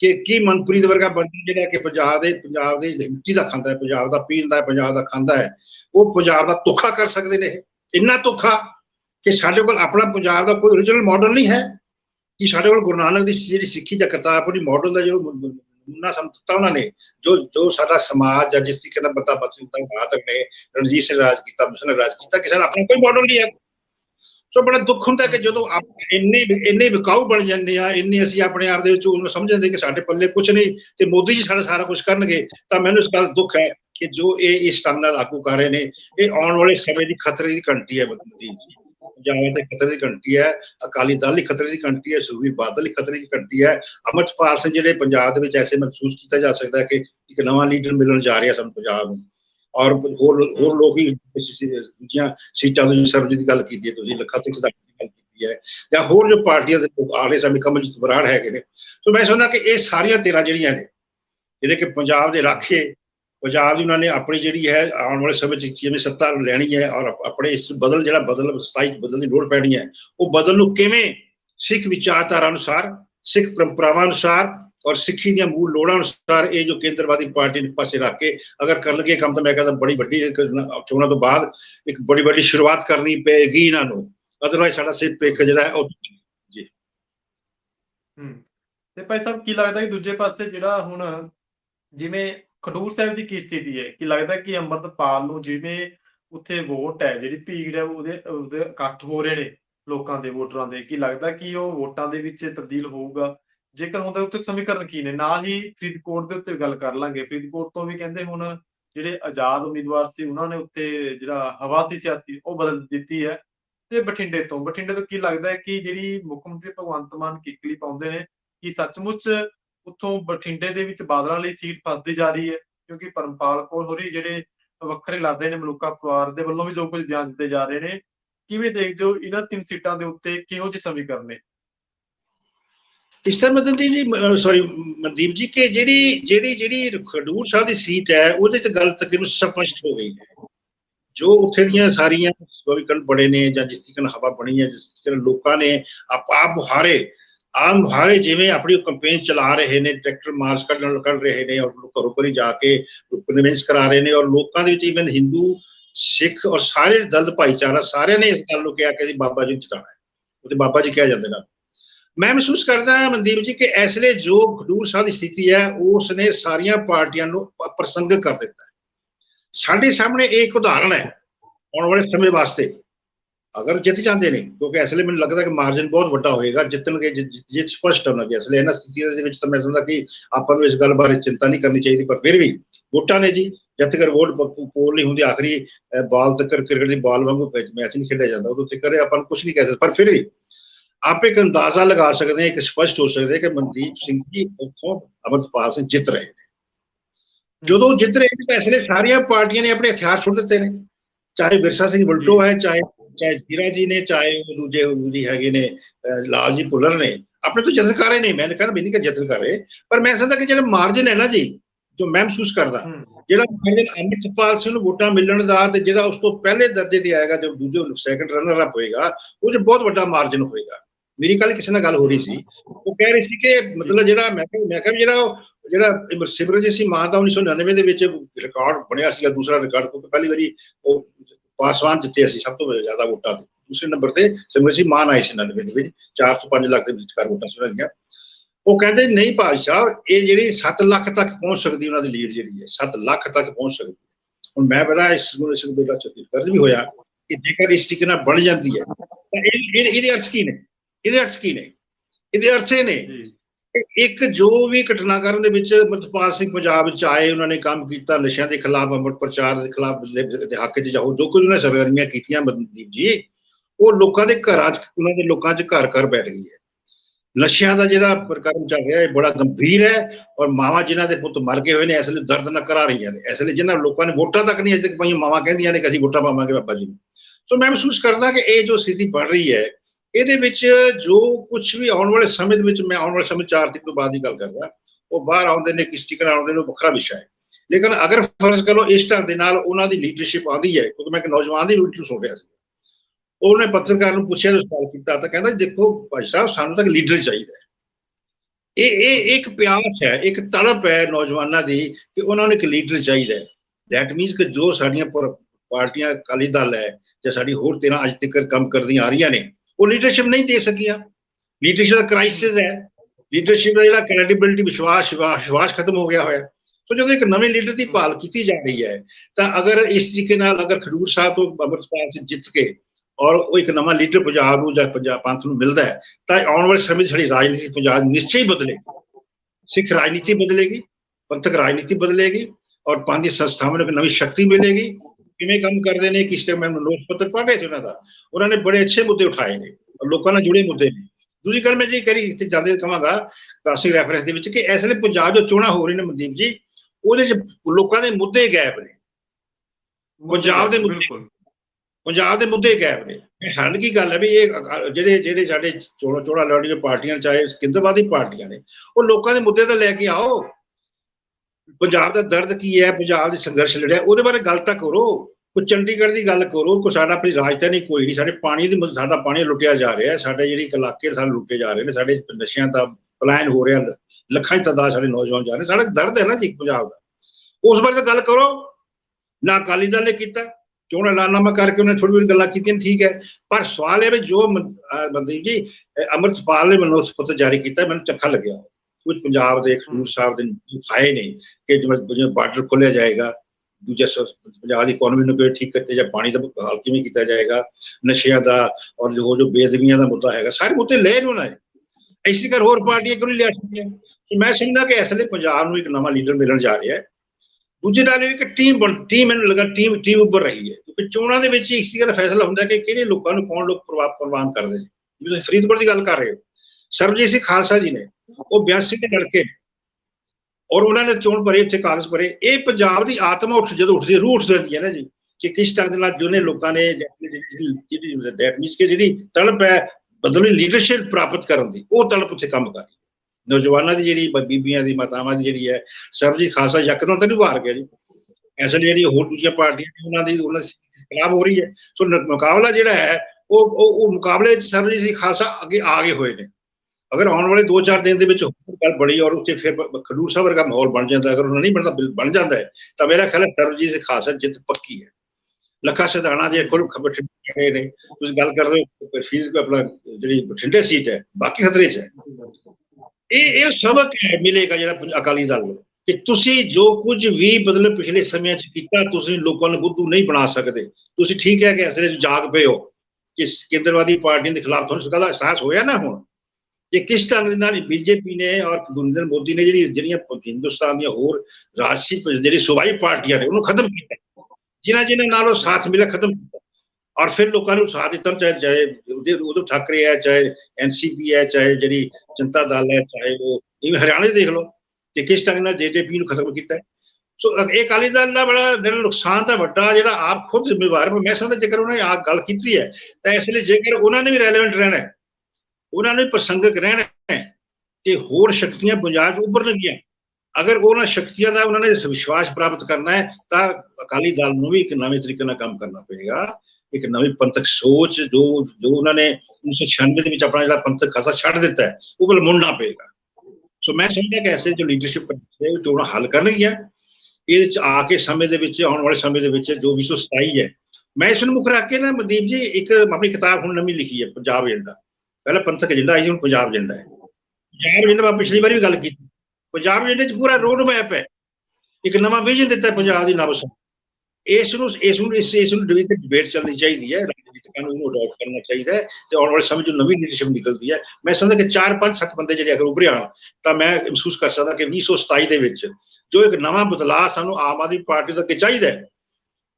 ਕਿ ਕੀ ਮਨਪ੍ਰੀਤ ਵਰਗਾ ਬੰਦਾ ਜਿਹੜਾ ਕਿ ਪੰਜਾਬ ਦੇ ਪੰਜਾਬ ਦੇ ਮਿੱਟੀ ਦਾ ਖਾਂਦਾ ਹੈ, ਪੰਜਾਬ ਦਾ ਪੀਂਦਾ ਹੈ, ਪੰਜਾਬ ਦਾ ਖਾਂਦਾ ਹੈ, ਉਹ ਪੰਜਾਬ ਦਾ ਧੋਖਾ ਕਰ ਸਕਦੇ ਨੇ ਇੰਨਾ ਧੋਖਾ ਕਿ ਸਾਡੇ ਕੋਲ ਆਪਣਾ ਪੰਜਾਬ ਦਾ ਕੋਈ origignal ਮਾਡਲ ਨਹੀਂ ਹੈ। ਕਿ ਸਾਡੇ ਕੋਲ ਗੁਰੂ ਨਾਨਕ ਦੀ ਜਿਹੜੀ ਸਿੱਖੀ ਜਾਂ ਕਿਤਾਬ ਦੀ ਮਾਡਲ ਦਾ ਜੋ ਨਮੂਨਾ ਸਾਨੂੰ ਦਿੱਤਾ ਉਹਨਾਂ ਨੇ, ਜੋ ਜੋ ਸਾਡਾ ਸਮਾਜ ਜਾਂ ਜਿਸ ਤਰੀਕੇ ਨਾਲ ਬੰਦਾ ਬਚਦਾ, ਬਾਦਕ ਨੇ, ਰਣਜੀਤ ਸਿੰਘ ਰਾਜ ਕੀਤਾ ਮਿਸ਼ਨ ਰਾਜ ਕੀਤਾ ਕਿਸੇ ਦਾ ਆਪਣਾ ਕੋਈ ਮਾਡਲ ਨਹੀਂ ਹੈ। ਸੋ ਬੜਾ ਦੁੱਖ ਹੁੰਦਾ ਕਿ ਜਦੋਂ ਆਪ ਇੰਨੇ ਇੰਨੇ ਵਿਕਾਊ ਬਣ ਜਾਂਦੇ ਆ, ਇੰਨੇ ਅਸੀਂ ਆਪਣੇ ਆਪ ਦੇ ਵਿੱਚ ਉਹਨੂੰ ਸਮਝ ਜਾਂਦੇ ਕਿ ਸਾਡੇ ਪੱਲੇ ਕੁਝ ਨਹੀਂ ਤੇ ਮੋਦੀ ਜੀ ਸਾਡਾ ਸਾਰਾ ਕੁਝ ਕਰਨਗੇ, ਤਾਂ ਮੈਨੂੰ ਇਸ ਗੱਲ ਦੁੱਖ ਹੈ ਕਿ ਜੋ ਇਹ ਇਸ ਢੰਗ ਨਾਲ ਲਾਗੂ ਕਰ ਰਹੇ ਨੇ, ਇਹ ਆਉਣ ਵਾਲੇ ਸਮੇਂ ਦੀ ਖਤਰੇ ਦੀ ਘੰਟੀ ਹੈ ਮੋਦੀ ਪੰਜਾਬ ਦੇ ਖਤਰੇ ਦੀ ਘੰਟੀ ਹੈ, ਅਕਾਲੀ ਦਲ ਦੀ ਖਤਰੇ ਦੀ ਘੰਟੀ ਹੈ, ਸੁਖਬੀਰ ਬਾਦਲ ਦੀ ਖਤਰੇ ਦੀ ਘੰਟੀ ਹੈ, ਅਮਰਪਾਲ ਸਿੰਘ ਜਿਹੜੇ ਪੰਜਾਬ ਦੇ ਵਿੱਚ ਐਸੇ ਮਹਿਸੂਸ ਕੀਤਾ ਜਾ ਸਕਦਾ ਕਿ ਇੱਕ ਨਵਾਂ ਲੀਡਰ ਮਿਲਣ ਜਾ ਰਿਹਾ ਸਾਨੂੰ ਪੰਜਾਬ ਨੂੰ। ਔਰ ਹੋਰ ਹੋਰ ਲੋਕ ਹੀ ਦੂਜੀਆਂ ਸੀਟਾਂ ਤੋਂ ਸਰਬਜੀਤ ਦੀ ਗੱਲ ਕੀਤੀ ਹੈ, ਤੁਸੀਂ ਲੱਖਾਂ ਤੱਕ ਦਾ ਗੱਲ ਕੀਤੀ ਹੈ, ਜਾਂ ਹੋਰ ਜੋ ਪਾਰਟੀਆਂ ਦੇ ਲੋਕ ਆ ਰਹੇ ਸਾਡੇ ਕਮਲਜੀਤ ਬਰਾੜ ਹੈਗੇ ਨੇ। ਸੋ ਮੈਂ ਸਮਝਦਾ ਕਿ ਇਹ ਸਾਰੀਆਂ ਤੇਰਾ ਜਿਹੜੀਆਂ ਨੇ, ਜਿਹੜੇ ਕਿ ਪੰਜਾਬ ਦੇ ਰਾਖੇ, ਪੰਜਾਬ ਦੀ ਉਹਨਾਂ ਨੇ ਆਪਣੀ ਜਿਹੜੀ ਹੈ, ਆਉਣ ਵਾਲੇ ਸਮੇਂ ਚ ਜਿਵੇਂ ਸੱਤਾ ਲੈਣੀ ਹੈ ਔਰ ਆਪਣੇ ਇਸ ਬਦਲ, ਜਿਹੜਾ ਬਦਲ ਸਤਾਈ ਬਦਲ ਦੀ ਲੋੜ ਪੈਣੀ ਹੈ, ਉਹ ਬਦਲ ਨੂੰ ਕਿਵੇਂ ਸਿੱਖ ਵਿਚਾਰਧਾਰਾ ਅਨੁਸਾਰ, ਸਿੱਖ ਪਰੰਪਰਾਵਾਂ ਅਨੁਸਾਰ ਔਰ ਸਿੱਖੀ ਦੀਆਂ ਮੂਲ ਲੋੜਾਂ ਅਨੁਸਾਰ ਇਹ ਜੋ ਕੇਂਦਰਵਾਦੀ ਪਾਰਟੀ ਨੇ ਪਾਸੇ ਰੱਖ ਕੇ ਅਗਰ ਕਰ ਕੰਮ ਤਾਂ ਮੈਂ ਕਹਿੰਦਾ ਬੜੀ ਵੱਡੀ ਚੋਣਾਂ ਤੋਂ ਬਾਅਦ ਇੱਕ ਬੜੀ ਵੱਡੀ ਸ਼ੁਰੂਆਤ ਕਰਨੀ ਪਏਗੀ ਇਹਨਾਂ ਨੂੰ। ਅਦਰਵਾਇਜ਼ ਸਾਡਾ ਸਿਰ ਪੇਖ ਜਿਹੜਾ ਹੈ ਉਹ ਜੀ। ਹੂੰ। ਤੇ ਭਾਈ ਸਾਹਿਬ ਕੀ ਲੱਗਦਾ ਕਿ ਦੂਜੇ ਪਾਸੇ ਜਿਹੜਾ ਹੁਣ ਜਿਵੇਂ ਖਡੂਰ ਸਾਹਿਬ ਦੀ ਕੀ ਸਥਿਤੀ ਹੈ? ਕਿ ਲੱਗਦਾ ਕਿ ਅੰਮ੍ਰਿਤਪਾਲ ਨੂੰ ਜਿਵੇਂ ਉੱਥੇ ਵੋਟ ਹੈ, ਜਿਹੜੀ ਭੀੜ ਹੈ, ਉਹਦੇ ਉਹਦੇ ਇਕੱਠ ਹੋ ਰਹੇ ਨੇ ਲੋਕਾਂ ਦੇ ਵੋਟਰਾਂ ਦੇ, ਕੀ ਲੱਗਦਾ ਕਿ ਉਹ ਵੋਟਾਂ ਦੇ ਵਿੱਚ ਤਬਦੀਲ ਹੋਊਗਾ? ਜੇਕਰ ਹੁੰਦਾ ਉੱਥੇ ਸਮੀਕਰਨ ਕੀ ਨੇ? ਨਾਲ ਹੀ ਫਰੀਦਕੋਟ ਦੇ ਉੱਤੇ ਗੱਲ ਕਰ ਲਾਂਗੇ। ਫਰੀਦਕੋਟ ਤੋਂ ਵੀ ਕਹਿੰਦੇ ਹੁਣ ਜਿਹੜੇ ਆਜ਼ਾਦ ਉਮੀਦਵਾਰ ਸੀ, ਉਹਨਾਂ ਨੇ ਉੱਤੇ ਜਿਹੜਾ ਹਵਾ ਸੀ, ਸਿਆਸੀ, ਉਹ ਬਦਲ ਦਿੱਤੀ ਹੈ। ਤੇ ਬਠਿੰਡੇ ਤੋਂ ਬਠਿੰਡੇ ਤੋਂ ਕੀ ਲੱਗਦਾ ਹੈ ਕਿ ਜਿਹੜੀ ਮੁੱਖ ਮੰਤਰੀ ਭਗਵੰਤ ਮਾਨ ਕਿੱਕਲੀ ਪਾਉਂਦੇ ਨੇ, ਕਿ ਸੱਚਮੁੱਚ ਉੱਥੋਂ ਬਠਿੰਡੇ ਦੇ ਵਿੱਚ ਬਾਦਲਾਂ ਲਈ ਸੀਟ ਫਸਦੀ ਜਾ ਰਹੀ ਹੈ? ਕਿਉਂਕਿ ਪਰਮਪਾਲ ਕੌਰ ਹੋਰੀ ਜਿਹੜੇ ਵੱਖਰੇ ਲੜ ਰਹੇ ਨੇ, ਮਲੂਕਾ ਪਰਿਵਾਰ ਦੇ ਵੱਲੋਂ ਵੀ ਜੋ ਕੁਝ ਬਿਆਨ ਦਿੱਤੇ ਜਾ ਰਹੇ ਨੇ, ਕਿਵੇਂ ਦੇਖਦੇ ਹੋ ਇਹਨਾਂ ਤਿੰਨ ਸੀਟਾਂ ਦੇ ਉੱਤੇ ਕਿਹੋ ਜਿਹੇ ਸਮੀਕਰਨ ਨੇ? ਇਸ ਤਰ੍ਹਾਂ ਮਦਨ ਜੀ ਸੌਰੀ ਮਨਦੀਪ ਜੀ, ਕਿ ਜਿਹੜੀ ਜਿਹੜੀ ਜਿਹੜੀ ਖਡੂਰ ਸਾਹਿਬ ਦੀ ਸੀਟ ਹੈ, ਉਹਦੇ ਤੇ ਗੱਲ ਤਕਰੀਬਨ ਸਪਸ਼ਟ ਹੋ ਗਈ ਹੈ। ਜੋ ਉੱਥੇ ਦੀਆਂ ਸਾਰੀਆਂ ਸਵੀਕਰਨ ਬੜੇ ਨੇ ਜਾਂ ਜਿਸ ਤਰੀਕੇ ਹਵਾ ਬਣੀ ਹੈ, ਜਿਸ ਤਰੀਕੇ ਲੋਕਾਂ ਨੇ ਆਪ ਆਪ ਹਾਰੇ ਆਮ ਹਾਰੇ ਜਿਵੇਂ ਆਪਣੀ ਕੰਪੇਨ ਚਲਾ ਰਹੇ ਨੇ ਟਰੈਕਟਰ ਮਾਰਚ ਕੱਢਣ ਕੱਢ ਰਹੇ ਨੇ ਔਰ ਘਰੋਂ ਘਰੀ ਜਾ ਕੇ ਕਨਵਿੰਸ ਕਰਾ ਰਹੇ ਨੇ ਔਰ ਲੋਕਾਂ ਦੇ ਵਿੱਚ ਇਵਨ ਹਿੰਦੂ ਸਿੱਖ ਔਰ ਸਾਰੇ ਦਲਤ ਭਾਈਚਾਰਾ ਸਾਰਿਆਂ ਨੇ ਇਸ ਗੱਲ ਨੂੰ ਕਿਹਾ ਕਿ ਬਾਬਾ ਜੀ ਨੂੰ ਜਿਤਾਉਣਾ ਹੈ। ਉਹਦੇ ਬਾਬਾ ਜੀ ਕਿਹਾ ਜਾਂਦੇ ਨਾਲ ਮੈਂ ਮਹਿਸੂਸ ਕਰਦਾ ਮਨਦੀਪ ਜੀ ਕਿ ਇਸ ਵੇਲੇ ਜੋ ਖਡੂਰ ਸਾਹਿਬ ਦੀ ਸਥਿਤੀ ਹੈ ਉਸ ਨੇ ਸਾਰੀਆਂ ਪਾਰਟੀਆਂ ਨੂੰ ਪ- ਪ੍ਰਸੰਗਿਕ ਕਰ ਦਿੱਤਾ ਹੈ। ਸਾਡੇ ਸਾਹਮਣੇ ਇਹ ਇੱਕ ਉਦਾਹਰਣ ਹੈ ਆਉਣ ਵਾਲੇ ਸਮੇਂ ਵਾਸਤੇ। ਅਗਰ ਜਿੱਤ ਜਾਂਦੇ ਨੇ, ਕਿਉਂਕਿ ਇਸ ਵੇਲੇ ਮੈਨੂੰ ਲੱਗਦਾ ਕਿ ਮਾਰਜਨ ਬਹੁਤ ਵੱਡਾ ਹੋਏਗਾ, ਜਿੱਤਣਗੇ ਜਿੱਤ ਸਪਸ਼ਟ ਹੋਣਾ ਜੀ ਇਸ ਵੇਲੇ ਇਹਨਾਂ ਸਥਿਤੀਆਂ ਦੇ ਵਿੱਚ ਤਾਂ ਮੈਂ ਸਮਝਦਾ ਕਿ ਆਪਾਂ ਨੂੰ ਇਸ ਗੱਲ ਬਾਰੇ ਚਿੰਤਾ ਨਹੀਂ ਕਰਨੀ ਚਾਹੀਦੀ, ਪਰ ਫਿਰ ਵੀ ਵੋਟਾਂ ਨੇ ਜੀ, ਜਦ ਤੱਕ ਵੋਟ ਪੋਲ ਨਹੀਂ ਹੁੰਦੀ, ਆਖਰੀ ਬਾਲ ਤੱਕ ਕ੍ਰਿਕਟ ਦੀ ਬਾਲ ਵਾਂਗੂ ਮੈਚ ਨਹੀਂ ਖੇਡਿਆ ਜਾਂਦਾ, ਉਦੋਂ ਤੱਕ ਆਪਾਂ ਨੂੰ ਕੁਝ ਨਹੀਂ ਕਹਿ ਸਕਦੇ। ਪਰ ਫਿਰ ਵੀ ਆਪ ਇੱਕ ਅੰਦਾਜ਼ਾ ਲਗਾ ਸਕਦੇ ਹਾਂ ਇੱਕ ਸਪਸ਼ਟ ਹੋ ਸਕਦੇ ਕਿ ਮਨਦੀਪ ਸਿੰਘ ਜੀ ਉੱਥੋਂ ਅਮਰਪਾਲ ਸਿੰਘ ਜਿੱਤ ਰਹੇ ਨੇ। ਜਦੋਂ ਜਿੱਤ ਰਹੇ ਨੇ ਤਾਂ ਇਸ ਵੇਲੇ ਸਾਰੀਆਂ ਪਾਰਟੀਆਂ ਨੇ ਆਪਣੇ ਹਥਿਆਰ ਛੁੱਟ ਦਿੱਤੇ ਨੇ। ਚਾਹੇ ਵਿਰਸਾ ਸਿੰਘ ਵਲਟੋ ਹੈ ਚਾਹੇ ਚਾਹੇ ਜੀਰਾ ਜੀ ਨੇ ਚਾਹੇ ਉਹ ਦੂਜੇ ਜੀ ਹੈਗੇ ਨੇ ਲਾਲ ਜੀ ਭੁੱਲਰ ਨੇ ਆਪਣੇ ਤੋਂ ਜਤਨ ਕਰ ਰਹੇ ਨੇ। ਮੈਂ ਕਹਿੰਦਾ ਵੀ ਨਹੀਂ ਕਿ ਜਤਨ ਕਰ ਰਹੇ ਪਰ ਮੈਂ ਸਮਝਦਾ ਕਿ ਜਿਹੜਾ ਮਾਰਜਨ ਹੈ ਨਾ ਜੀ ਜੋ ਮੈਂ ਮਹਿਸੂਸ ਕਰਦਾ ਜਿਹੜਾ ਮਾਰਜਨ ਅੰਮ੍ਰਿਤਪਾਲ ਸਿੰਘ ਨੂੰ ਵੋਟਾਂ ਮਿਲਣ ਦਾ ਤੇ ਜਿਹੜਾ ਉਸ ਤੋਂ ਪਹਿਲੇ ਦਰਜੇ ਤੇ ਆਏਗਾ ਜੋ ਦੂਜੇ ਸੈਕੰਡ ਰਨਰ ਅਪ ਹੋਏਗਾ ਉਹ 'ਚ ਬਹੁਤ ਵੱਡਾ ਮਾਰਜਨ ਹੋਏਗਾ। ਮੇਰੀ ਕੱਲ ਕਿਸੇ ਨਾਲ ਗੱਲ ਹੋ ਰਹੀ ਸੀ। ਉਹ ਕਹਿ ਰਹੀ ਸੀ ਕਿ ਮਤਲਬ ਜਿਹੜਾ ਮੈਂ ਕਿਹਾ ਮੈਂ ਕਿਹਾ ਵੀ ਜਿਹੜਾ ਉਹ- ਜਿਹੜਾ ਸਿਮਰਜੀਤ ਸਿੰਘ ਮਾਨ ਦਾ 1999 ਦੇ ਵਿੱਚ ਰਿਕਾਰਡ ਬਣਿਆ ਸੀਗਾ, ਦੂਸਰਾ ਰਿਕਾਰਡ ਕਿਉਂਕਿ ਪਹਿਲੀ ਵਾਰੀ ਉਹ ਪਾਸਵਾਨ ਜਿੱਤੇ ਸੀ ਸਭ ਤੋਂ ਜ਼ਿਆਦਾ ਵੋਟਾਂ ਤੇ ਦੂਸਰੇ ਨੰਬਰ ਤੇ ਸਿਮਰਜੀਤ ਸਿੰਘ ਮਾਨ ਆਏ ਸੀ 99 ਦੇ ਵਿੱਚ 4 ਤੋਂ 5 ਲੱਖ ਦੇ ਵਿਚਕਾਰ ਵੋਟਾਂ ਸੁਣਨ ਗਿਆ ਉਹ ਕਹਿੰਦੇ, ਨਹੀਂ ਪਾਤਸ਼ਾਹ, ਇਹ ਜਿਹੜੀ 7 ਲੱਖ ਤੱਕ ਪਹੁੰਚ ਸਕਦੀ ਉਹਨਾਂ ਦੀ ਲੀਡ ਜਿਹੜੀ ਹੈ 7 ਲੱਖ ਤੱਕ ਪਹੁੰਚ ਸਕਦੀ ਹੈ। ਹੁਣ ਮੈਂ ਬੜਾ ਇਸ ਨੂੰ ਇਸ ਬੇਲਾ ਛੱਤੀਸਗੜ੍ਹ ਵੀ ਹੋਇਆ ਕਿ ਜੇਕਰ ਇਸ ਟਿਕ ਨਾਲ ਬਣ ਜਾਂਦੀ ਹੈ, ਤਾਂ ਇਹ- ਇਹਦੇ ਅਰਥ ਕੀ ਨੇ? ਇਹਦੇ ਅਰਥ ਕੀ ਨੇ? ਇਹਦੇ ਅਰਥ ਇਹ ਨੇ ਇੱਕ ਜੋ ਵੀ ਘਟਨਾਕ੍ਰਮ ਦੇ ਵਿੱਚ ਮਤਪਾਲ ਸਿੰਘ ਪੰਜਾਬ ਵਿੱਚ ਆਏ ਉਹਨਾਂ ਨੇ ਕੰਮ ਕੀਤਾ ਨਸ਼ਿਆਂ ਦੇ ਖਿਲਾਫ ਅੰਮ੍ਰਿਤ ਪ੍ਰਚਾਰ ਦੇ ਖਿਲਾਫ ਦੇ ਹੱਕ 'ਚ ਜਾਓ ਜੋ ਕੁਝ ਉਹਨਾਂ ਨੇ ਸਰਗਰਮੀਆਂ ਕੀਤੀਆਂ ਮਨਦੀਪ ਜੀ ਉਹ ਲੋਕਾਂ ਦੇ ਘਰਾਂ 'ਚ ਉਹਨਾਂ ਦੇ ਲੋਕਾਂ 'ਚ ਘਰ ਘਰ ਬੈਠ ਗਈ ਹੈ। ਨਸ਼ਿਆਂ ਦਾ ਜਿਹੜਾ ਪ੍ਰਕਰਮ ਚੱਲ ਰਿਹਾ ਹੈ ਬੜਾ ਗੰਭੀਰ ਹੈ ਔਰ ਮਾਵਾਂ ਜਿਨ੍ਹਾਂ ਦੇ ਪੁੱਤ ਮਰ ਗਏ ਹੋਏ ਨੇ ਇਸ ਲਈ ਦਰਦ ਨਾਲ ਕਰਾ ਰਹੀਆਂ ਨੇ। ਇਸ ਲਈ ਜਿਨ੍ਹਾਂ ਲੋਕਾਂ ਨੇ ਵੋਟਾਂ ਤੱਕ ਨਹੀਂ ਅਜੇ ਤੱਕ ਪਾਈਆਂ ਮਾਵਾਂ ਕਹਿੰਦੀਆਂ ਨੇ ਕਿ ਅਸੀਂ ਵੋਟਾਂ ਪਾਵਾਂਗੇ ਬਾਬਾ ਜੀ ਨੂੰ। ਸੋ ਮੈਂ ਮਹਿਸੂਸ ਕਰਦਾ ਕਿ ਇਹ ਜੋ ਸਥਿਤੀ ਬਣ ਰਹੀ ਹੈ ਇਹਦੇ ਵਿੱਚ ਜੋ ਕੁਝ ਵੀ ਆਉਣ ਵਾਲੇ ਸਮੇਂ ਦੇ ਵਿੱਚ, ਮੈਂ ਆਉਣ ਵਾਲੇ ਸਮੇਂ 4 ਤਰੀਕ ਤੋਂ ਬਾਅਦ ਦੀ ਗੱਲ ਕਰਦਾ, ਉਹ ਬਾਹਰ ਆਉਂਦੇ ਨੇ ਕਿਸ ਟਿਕਰ ਆਉਂਦੇ ਨੇ, ਉਹ ਵੱਖਰਾ ਵਿਸ਼ਾ ਹੈ। ਲੇਕਿਨ ਅਗਰ ਫਰਜ਼ ਕਰੋ ਇਸ ਢੰਗ ਦੇ ਨਾਲ ਉਹਨਾਂ ਦੀ ਲੀਡਰਸ਼ਿਪ ਆਉਂਦੀ ਹੈ, ਕਿਉਂਕਿ ਮੈਂ ਇੱਕ ਨੌਜਵਾਨ ਦੀ ਵੀਡੀਓ ਸੁਣ ਰਿਹਾ ਸੀ। ਉਹਨੇ ਪੱਤਰਕਾਰ ਨੂੰ ਪੁੱਛਿਆ ਤੇ ਸਵਾਲ ਕੀਤਾ, ਤਾਂ ਕਹਿੰਦਾ, ਦੇਖੋ ਭਾਈ ਸਾਹਿਬ, ਸਾਨੂੰ ਤਾਂ ਲੀਡਰ ਚਾਹੀਦਾ ਹੈ। ਇਹ ਇਹ ਇੱਕ ਪਿਆਸ ਹੈ, ਇੱਕ ਤੜਪ ਹੈ ਨੌਜਵਾਨਾਂ ਦੀ ਕਿ ਉਹਨਾਂ ਨੂੰ ਇੱਕ ਲੀਡਰ ਚਾਹੀਦਾ ਹੈ। ਦੈਟ ਮੀਨਸ ਕਿ ਜੋ ਸਾਡੀਆਂ ਪਾਰਟੀਆਂ ਅਕਾਲੀ ਦਲ ਹੈ ਜਾਂ ਸਾਡੀ ਹੋਰ ਤਰ੍ਹਾਂ ਅੱਜ ਤੱਕ ਕੰਮ ਕਰਦੀਆਂ ਆ ਰਹੀਆਂ ਨੇ ਉਹ ਲੀਡਰਸ਼ਿਪ ਨਹੀਂ ਦੇ ਸਕੀਆਂ ਲੀਡਰਸ਼ਿਪ ਦਾ ਕ੍ਰਾਈਸਿਸ ਹੈ ਲੀਡਰਸ਼ਿਪ ਦਾ ਜਿਹੜਾ ਕ੍ਰੈਡੀਬਿਲਿਟੀ ਵਿਸ਼ਵਾਸ ਵਿਸ਼ਵਾਸ ਖਤਮ ਹੋ ਗਿਆ ਹੋਇਆ ਸੋ ਜਦੋਂ ਇੱਕ ਨਵੇਂ ਲੀਡਰ ਦੀ ਭਾਲ ਕੀਤੀ ਜਾ ਰਹੀ ਹੈ ਤਾਂ ਅਗਰ ਇਸ ਤਰੀਕੇ ਨਾਲ ਅਗਰ ਖਡੂਰ ਸਾਹਿਬ ਤੋਂ ਅੰਮ੍ਰਿਤਪਾਲ ਸਿੰਘ ਜਿੱਤ ਕੇ ਔਰ ਉਹ ਇੱਕ ਨਵਾਂ ਲੀਡਰ ਪੰਜਾਬ ਨੂੰ ਜਾਂ ਪੰਜਾਬ ਪੰਥ ਨੂੰ ਮਿਲਦਾ ਹੈ ਤਾਂ ਆਉਣ ਵਾਲੇ ਸਮੇਂ 'ਚ ਸਾਡੀ ਰਾਜਨੀਤੀ ਪੰਜਾਬ ਨਿਸ਼ਚੈ ਹੀ ਬਦਲੇਗੀ ਸਿੱਖ ਰਾਜਨੀਤੀ ਬਦਲੇਗੀ ਪੰਥਕ ਰਾਜਨੀਤੀ ਬਦਲੇਗੀ ਔਰ ਪੰਥ ਦੀ ਸੰਸਥਾਵਾਂ ਨੂੰ ਇੱਕ ਨਵੀਂ ਸ਼ਕਤੀ ਮਿਲੇਗੀ ਕਿਵੇਂ ਕੰਮ ਕਰਦੇ ਨੇ ਕਿਸ ਟਾਈਮ ਮੈਂ ਨੋਟ ਪੱਤਰ ਪੜ੍ਹ ਸੀ ਉਹਨਾਂ ਦਾ ਉਹਨਾਂ ਨੇ ਬੜੇ ਅੱਛੇ ਮੁੱਦੇ ਉਠਾਏ ਨੇ ਲੋਕਾਂ ਨਾਲ ਜੁੜੇ ਮੁੱਦੇ ਨੇ। ਦੂਜੀ ਗੱਲ ਮੈਂ ਜੀ ਕਰੀ ਇੱਥੇ ਜਾਂਦੇ ਕਹਾਂਗਾ ਕਾਸੀ ਰੈਫਰੈਂਸ ਦੇ ਵਿੱਚ ਕਿ ਇਸ ਪੰਜਾਬ ਜੋ ਚੋਣਾਂ ਹੋ ਰਹੀਆਂ ਨੇ ਮਨਦੀਪ ਜੀ ਉਹਦੇ 'ਚ ਲੋਕਾਂ ਦੇ ਮੁੱਦੇ ਗਾਇਬ ਨੇ। ਪੰਜਾਬ ਦੇ ਮੁੱਦੇ- ਪੰਜਾਬ ਦੇ ਮੁੱਦੇ ਗਾਇਬ ਨੇ। ਹੈਰਾਨ ਕੀ ਗੱਲ ਹੈ ਵੀ ਇਹ ਜਿਹੜੇ ਜਿਹੜੇ ਸਾਡੇ ਚੋਣਾਂ ਚੋਣਾਂ ਲੜੀਆਂ ਪਾਰਟੀਆਂ ਚਾਹੇ ਕੇਂਦਰਵਾਦੀ ਪਾਰਟੀਆਂ ਨੇ ਉਹ ਲੋਕਾਂ ਦੇ ਮੁੱਦੇ ਤਾਂ ਲੈ ਕੇ ਆਓ। ਪੰਜਾਬ ਦਾ ਦਰਦ ਕੀ ਹੈ? ਪੰਜਾਬ ਦੇ ਸੰਘਰਸ਼ ਲੜਿਆ ਉਹਦੇ ਬਾਰੇ ਗੱਲ ਤਾਂ ਕਰੋ। ਕੋਈ ਚੰਡੀਗੜ੍ਹ ਦੀ ਗੱਲ ਕਰੋ, ਕੋਈ ਸਾਡਾ ਆਪਣੀ ਰਾਜਧਾਨੀ ਕੋਈ ਨਹੀਂ। ਸਾਡੇ ਪਾਣੀ ਦੀ ਸਾਡਾ ਪਾਣੀ ਲੁੱਟਿਆ ਜਾ ਰਿਹਾ ਹੈ। ਸਾਡੇ ਜਿਹੜੀ ਇਲਾਕੇ ਸਾਡੇ ਲੁੱਟੇ ਜਾ ਰਹੇ ਨੇ। ਸਾਡੇ ਨਸ਼ਿਆਂ ਦਾ ਪਲਾਇਨ ਹੋ ਰਿਹਾ, ਲੱਖਾਂ ਦੀ ਤਾਦਾਦ ਸਾਡੇ ਨੌਜਵਾਨ ਜਾ ਰਹੇ ਸਾਡਾ ਦਰਦ ਹੈ ਨਾ ਜੀ ਪੰਜਾਬ ਦਾ। ਉਸ ਬਾਰੇ ਤਾਂ ਗੱਲ ਕਰੋ। ਨਾ ਅਕਾਲੀ ਦਲ ਨੇ ਕੀਤਾ। ਚੋਣ ਐਲਾਨਨਾਮਾ ਕਰਕੇ ਉਹਨੇ ਥੋੜੀ ਬਹੁਤ ਗੱਲਾਂ ਕੀਤੀਆਂ, ਠੀਕ ਹੈ। ਪਰ ਸਵਾਲ ਇਹ ਵੀ ਜੋ ਮਨਦੀਪ ਜੀ, ਅਹ ਅੰਮ੍ਰਿਤਪਾਲ ਨੇ ਮੈਨੂੰ ਪੱਤਰ ਜਾਰੀ ਕੀਤਾ, ਮੈਨੂੰ ਚੱਖਾ ਲੱਗਿਆ। ਕੁਝ ਪੰਜਾਬ ਦੇ ਖਡੂਰ ਸਾਹਿਬ ਦੇ ਖਾਏ ਨੇ ਕਿ ਜਿਵੇਂ ਬਾਰਡਰ ਖੋਲਿਆ ਜਾਏਗਾ, ਦੂਜਾ ਪੰਜਾਬ ਦੀ ਇਕਨੋਮੀ ਨੂੰ ਕਿਵੇਂ ਠੀਕ ਕਰਤੇ ਜਾਂ ਪਾਣੀ ਦਾ ਹੱਲ ਕਿਵੇਂ ਕੀਤਾ ਜਾਏਗਾ, ਨਸ਼ਿਆਂ ਦਾ ਔਰ ਜੋ ਜੋ ਬੇਦਬੀਆਂ ਦਾ ਮੁੱਦਾ ਹੈਗਾ, ਸਾਰੇ ਮੁੱਦੇ ਲੈ ਨੂੰ ਨਾ। ਇਸੇ ਕਰ ਹੋਰ ਪਾਰਟੀਆਂ ਕਿਉਂ ਨਹੀਂ ਲਿਆ ਸਕਦੀਆਂ? ਤੇ ਮੈਂ ਸਮਝਦਾ ਕਿ ਇਸ ਲਈ ਪੰਜਾਬ ਨੂੰ ਇੱਕ ਨਵਾਂ ਲੀਡਰ ਮਿਲਣ ਜਾ ਰਿਹਾ ਹੈ। ਦੂਜੇ ਨਾਲ ਇੱਕ ਟੀਮ ਬਣ ਟੀਮ ਮੈਨੂੰ ਲੱਗਾ ਟੀਮ ਟੀਮ ਉੱਭਰ ਰਹੀ ਹੈ। ਕਿਉਂਕਿ ਚੋਣਾਂ ਦੇ ਵਿੱਚ ਇਸ ਚੀਜ਼ ਦਾ ਫੈਸਲਾ ਹੁੰਦਾ ਕਿ ਕਿਹੜੇ ਲੋਕਾਂ ਨੂੰ ਕੌਣ ਲੋਕ ਪ੍ਰਭਾਵ ਪ੍ਰਵਾਨ ਕਰਦੇ ਨੇ। ਜਿਵੇਂ ਤੁਸੀਂ ਫਰੀਦਕੋਟ ਦੀ ਗੱਲ ਕਰ ਰਹੇ ਹੋ। ਸਰਬਜੀਤ ਸਿੰਘ ਖਾਲਸਾ ਜੀ ਨੇ ਉਹ 82 ਦੇ ਲੜਕੇ ਨੇ। ਔਰ ਉਹਨਾਂ ਨੇ ਚੋਣ ਭਰੇ, ਇੱਥੇ ਕਾਂਗਰਸ ਭਰੇ। ਇਹ ਪੰਜਾਬ ਦੀ ਆਤਮਾ ਉੱਠ, ਜਦੋਂ ਉੱਠਦੀ, ਰੂਹ ਉੱਠ ਜਾਂਦੀ ਹੈ ਨਾ ਜੀ, ਕਿ ਕਿਸ ਤਰ੍ਹਾਂ ਦੇ ਨਾਲ ਜਿਹਨੇ ਲੋਕਾਂ ਨੇ ਜਿਹੜੀ ਦੈਟ ਮੀਨਸ ਕਿ ਜਿਹੜੀ ਤੜਪ ਹੈ, ਬਦਲੀ ਲੀਡਰਸ਼ਿਪ ਪ੍ਰਾਪਤ ਕਰਨ ਦੀ, ਉਹ ਤੜਪ ਉੱਥੇ ਕੰਮ ਕਰ ਰਹੀ ਹੈ। ਨੌਜਵਾਨਾਂ ਦੀ ਜਿਹੜੀ ਬੀਬੀਆਂ ਦੀ, ਮਾਤਾਵਾਂ ਦੀ ਜਿਹੜੀ ਹੈ ਸਰਬਜੀਤ ਖਾਲਸਾ ਯਕਦਮ ਤਾਂ ਨਹੀਂ ਬਾਹਰ ਗਿਆ ਜੀ। ਐਸੇ ਜਿਹੜੀ ਹੋਰ ਦੂਜੀਆਂ ਪਾਰਟੀਆਂ ਨੇ, ਉਹਨਾਂ ਦੀ ਉਹਨਾਂ ਦੀ ਖਿਲਾਫ ਹੋ ਰਹੀ ਹੈ। ਸੋ ਮੁਕਾਬਲਾ ਜਿਹੜਾ ਹੈ, ਉਹ ਉਹ ਮੁਕਾਬਲੇ ਚ ਸਰਬਜੀਤ ਸਿੰਘ ਖਾਲਸਾ ਅੱਗੇ ਆ ਗਏ ਹੋਏ ਨੇ। ਅਗਰ ਆਉਣ ਵਾਲੇ 2-4 ਦਿਨ ਦੇ ਵਿੱਚ ਹੋਰ ਗੱਲ ਬੜੀ ਔਰ ਉੱਥੇ ਫਿਰ ਖਡੂਰ ਸਾਹਿਬ ਵਰਗਾ ਮਾਹੌਲ ਬਣ ਜਾਂਦਾ, ਅਗਰ ਉਹਨਾਂ ਨਹੀਂ ਬਣਦਾ ਬਣ ਜਾਂਦਾ ਹੈ, ਤਾਂ ਮੇਰਾ ਖਿਆਲ ਹੈ ਸਰਬਜੀਤ ਸਿੰਘ ਖਾਲਸਾ ਜਿੱਤ ਪੱਕੀ ਹੈ। ਲੱਖਾ ਸਿਧਾਣਾ ਜੇ ਖੁਦ ਖਬਰ ਰਹੇ ਨੇ, ਤੁਸੀਂ ਗੱਲ ਕਰ ਰਹੇ ਹੋ ਫੀਸ ਆਪਣਾ ਜਿਹੜੀ ਬਠਿੰਡੇ ਸੀਟ ਹੈ, ਬਾਕੀ ਖਤਰੇ 'ਚ ਹੈ। ਇਹ ਇਹ ਸਬਕ ਹੈ, ਮਿਲੇਗਾ ਜਿਹੜਾ ਅਕਾਲੀ ਦਲ ਨੂੰ, ਕਿ ਤੁਸੀਂ ਜੋ ਕੁਝ ਵੀ ਮਤਲਬ ਪਿਛਲੇ ਸਮਿਆਂ 'ਚ ਕੀਤਾ, ਤੁਸੀਂ ਲੋਕਾਂ ਨੂੰ ਬੁੱਧੂ ਨਹੀਂ ਬਣਾ ਸਕਦੇ। ਤੁਸੀਂ ਠੀਕ ਹੈ ਕਿ ਅਸਲੇ 'ਚ ਜਾਗ ਪਏ ਹੋ, ਕਿ ਕੇਂਦਰਵਾਦੀ ਪਾਰਟੀ ਦੇ ਖਿਲਾਫ ਤੁਹਾਨੂੰ ਇਸ ਗੱਲ ਦਾ ਅਹਿਸਾਸ ਹੋਇਆ ਨਾ ਹੁਣ? ਕਿ ਕਿਸ ਢੰਗ ਦੇ ਨਾਲ ਬੀਜੇਪੀ ਨੇ ਔਰ ਨਰਿੰਦਰ ਮੋਦੀ ਨੇ ਜਿਹੜੀ ਜਿਹੜੀਆਂ ਹਿੰਦੁਸਤਾਨ ਦੀਆਂ ਹੋਰ ਰਾਜਸੀ ਜਿਹੜੀ ਸੂਬਾਈ ਪਾਰਟੀਆਂ ਨੇ ਉਹਨੂੰ ਖਤਮ ਕੀਤਾ। ਜਿਨ੍ਹਾਂ ਜਿਨ੍ਹਾਂ ਨਾਲ ਉਹ ਸਾਥ ਮਿਲਿਆ, ਖਤਮ ਕੀਤਾ। ਔਰ ਫਿਰ ਲੋਕਾਂ ਨੂੰ ਸਾਥ ਦਿੱਤਾ, ਚਾਹੇ ਚਾਹੇ ਉਹਦੇ ਉਦੋਂ ਠਾਕਰੇ ਹੈ ਚਾਹੇ ਐਨਸੀਪੀ ਹੈ ਚਾਹੇ ਜਿਹੜੀ ਜਨਤਾ ਦਲ ਹੈ ਚਾਹੇ ਉਹ ਇਵੇਂ ਹਰਿਆਣੇ ਦੇਖ ਲਓ ਕਿ ਕਿਸ ਢੰਗ ਨਾਲ ਜੇਜੇਪੀ ਨੂੰ ਖਤਮ ਕੀਤਾ। ਸੋ ਇਹ ਅਕਾਲੀ ਦਲ ਦਾ ਬੜਾ ਜਿਹੜਾ ਨੁਕਸਾਨ ਤਾਂ ਵੱਡਾ ਜਿਹੜਾ ਆਪ ਖੁਦ ਜ਼ਿੰਮੇਵਾਰ ਮੈਂ ਸਮਝਦਾ ਜੇਕਰ ਉਹਨਾਂ ਨੇ ਆ ਗੱਲ ਕੀਤੀ ਹੈ, ਤਾਂ ਇਸ ਲਈ ਜੇਕਰ ਉਹਨਾਂ ਨੇ ਵੀ ਰੈਲੇਵੈਂਟ ਰਹਿਣਾ ਹੈ ਉਹਨਾਂ ਨੇ ਪ੍ਰਸੰਗਕ ਰਹਿਣਾ ਹੈ ਤੇ ਹੋਰ ਸ਼ਕਤੀਆਂ ਪੰਜਾਬ 'ਚ ਉੱਭਰਨਗੀਆਂ ਅਗਰ ਉਹਨਾਂ ਸ਼ਕਤੀਆਂ ਦਾ ਉਹਨਾਂ ਨੇ ਵਿਸ਼ਵਾਸ ਪ੍ਰਾਪਤ ਕਰਨਾ ਹੈ, ਤਾਂ ਅਕਾਲੀ ਦਲ ਨੂੰ ਵੀ ਇੱਕ ਨਵੇਂ ਤਰੀਕੇ ਨਾਲ ਕੰਮ ਕਰਨਾ ਪਏਗਾ। ਇੱਕ ਨਵੀਂ ਪੰਥਕ ਸੋਚ ਜੋ ਜੋ ਉਹਨਾਂ ਨੇ 1996 ਦੇ ਵਿੱਚ ਆਪਣਾ ਜਿਹੜਾ ਪੰਥਕ ਖਾਤਾ ਛੱਡ ਦਿੱਤਾ ਹੈ, ਉਹ ਵੱਲ ਮੁੜਨਾ ਪਏਗਾ। ਸੋ ਮੈਂ ਸਮਝਦਾ ਕਿ ਐਸੇ ਜੋ ਲੀਡਰਸ਼ਿਪ ਹੈ ਉਹ ਚੋਣਾਂ ਹੱਲ ਕਰਨਗੀਆਂ, ਇਹਦੇ ਚ ਆ ਕੇ ਸਮੇਂ ਦੇ ਵਿੱਚ, ਆਉਣ ਵਾਲੇ ਸਮੇਂ ਦੇ ਵਿੱਚ ਜੋ 227 ਹੈ, ਮੈਂ ਇਸ ਨੂੰ ਮੁੱਖ ਰੱਖ ਕੇ ਨਾ, ਮਨਦੀਪ ਜੀ, ਇੱਕ ਆਪਣੀ ਕਿਤਾਬ ਹੁਣ ਨਵੀਂ ਲਿਖੀ ਹੈ, ਪੰਜਾਬ ਏਜੰਡਾ ਪਹਿਲਾਂ ਪੰਥਕ ਏਜੰਡਾ ਆਈ ਹੁਣ ਪੰਜਾਬ ਏਜੰਡਾ ਹੈ। ਪੰਜਾਬ ਏਜੰਡਾ ਮੈਂ ਪਿਛਲੀ ਵਾਰੀ ਵੀ ਗੱਲ ਕੀਤੀ। ਪੰਜਾਬ ਏਜੰਡੇ 'ਚ ਪੂਰਾ ਰੋਡ ਮੈਪ ਹੈ। ਇੱਕ ਨਵਾਂ ਵਿਜ਼ਨ ਦਿੱਤਾ ਪੰਜਾਬ ਦੀ ਨਵ ਇਸ ਨੂੰ ਇਸ ਨੂੰ, ਇਸ ਇਸ ਨੂੰ ਡਿਬੇਟ ਚੱਲਣੀ ਚਾਹੀਦੀ ਹੈ। ਰਾਜਨੀਤਿਕਾਂ ਨੂੰ ਇਹਨੂੰ ਅਡਾਪਟ ਕਰਨਾ ਚਾਹੀਦਾ ਹੈ ਤੇ ਆਉਣ ਵਾਲੇ ਸਮੇਂ 'ਚ ਨਵੀਂ ਲੀਡਰਸ਼ਿਪ ਨਿਕਲਦੀ ਹੈ। ਮੈਂ ਸਮਝਦਾ ਕਿ 4 5 7 ਬੰਦੇ ਜਿਹੜੇ ਅਗਰ ਉੱਭਰੇ ਆਉਣ, ਤਾਂ ਮੈਂ ਮਹਿਸੂਸ ਕਰ ਸਕਦਾ ਕਿ 2027 ਦੇ ਵਿੱਚ ਜੋ ਇੱਕ ਨਵਾਂ ਬਦਲਾਅ ਸਾਨੂੰ ਆਮ ਆਦਮੀ ਪਾਰਟੀ ਦਾ ਕਿ ਚਾਹੀਦਾ ਹੈ,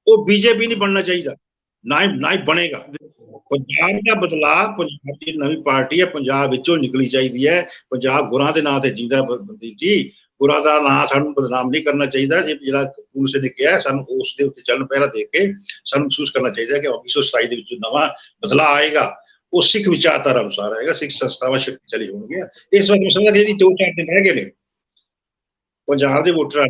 ਉਹ ਬੀਜੇਪੀ ਨਹੀਂ ਬਣਨਾ ਚਾਹੀਦਾ। ਨਾ ਹੀ ਨਾ ਹੀ ਬਣੇਗਾ। ਪੰਜਾਬ ਦਾ ਬਦਲਾਅ ਪੰਜਾਬ ਦੀ ਨਵੀਂ ਪਾਰਟੀ ਹੈ, ਪੰਜਾਬ ਵਿੱਚੋਂ ਨਿਕਲੀ ਚਾਹੀਦੀ ਹੈ। ਪੰਜਾਬ ਗੁਰਾਂ ਦੇ ਨਾਂ ਤੇ ਜਿੰਦਾ ਮਨਦੀਪ ਜੀ, ਗੁਰਾਂ ਦਾ ਨਾਂ ਸਾਨੂੰ ਬਦਨਾਮ ਨਹੀਂ ਕਰਨਾ ਚਾਹੀਦਾ। ਜੇ ਜਿਹੜਾ ਪੁਲਿਸ ਨੇ ਕਿਹਾ ਸਾਨੂੰ ਉਸ ਦੇ ਉੱਤੇ ਚੱਲਣ ਪਹਿਰਾ ਦੇ ਕੇ ਸਾਨੂੰ ਮਹਿਸੂਸ ਕਰਨਾ ਚਾਹੀਦਾ ਕਿ 1927 ਦੇ ਵਿੱਚ ਜੋ ਨਵਾਂ ਬਦਲਾਅ ਆਏਗਾ। ਉਹ ਸਿੱਖ ਵਿਚਾਰਧਾਰਾ ਅਨੁਸਾਰ ਆਏਗਾ। ਸਿੱਖ ਸੰਸਥਾਵਾਂ ਸ਼ਕਤੀਸ਼ਾਲੀ ਹੋਣਗੀਆਂ। ਇਸ ਵਕਤ ਮੈਂ ਸਮਝਦਾ ਜਿਹੜੀ ਦੋ ਚਾਰ ਦਿਨ ਰਹਿ ਗਏ ਨੇ। ਪੰਜਾਬ ਦੇ ਵੋਟਰਾਂ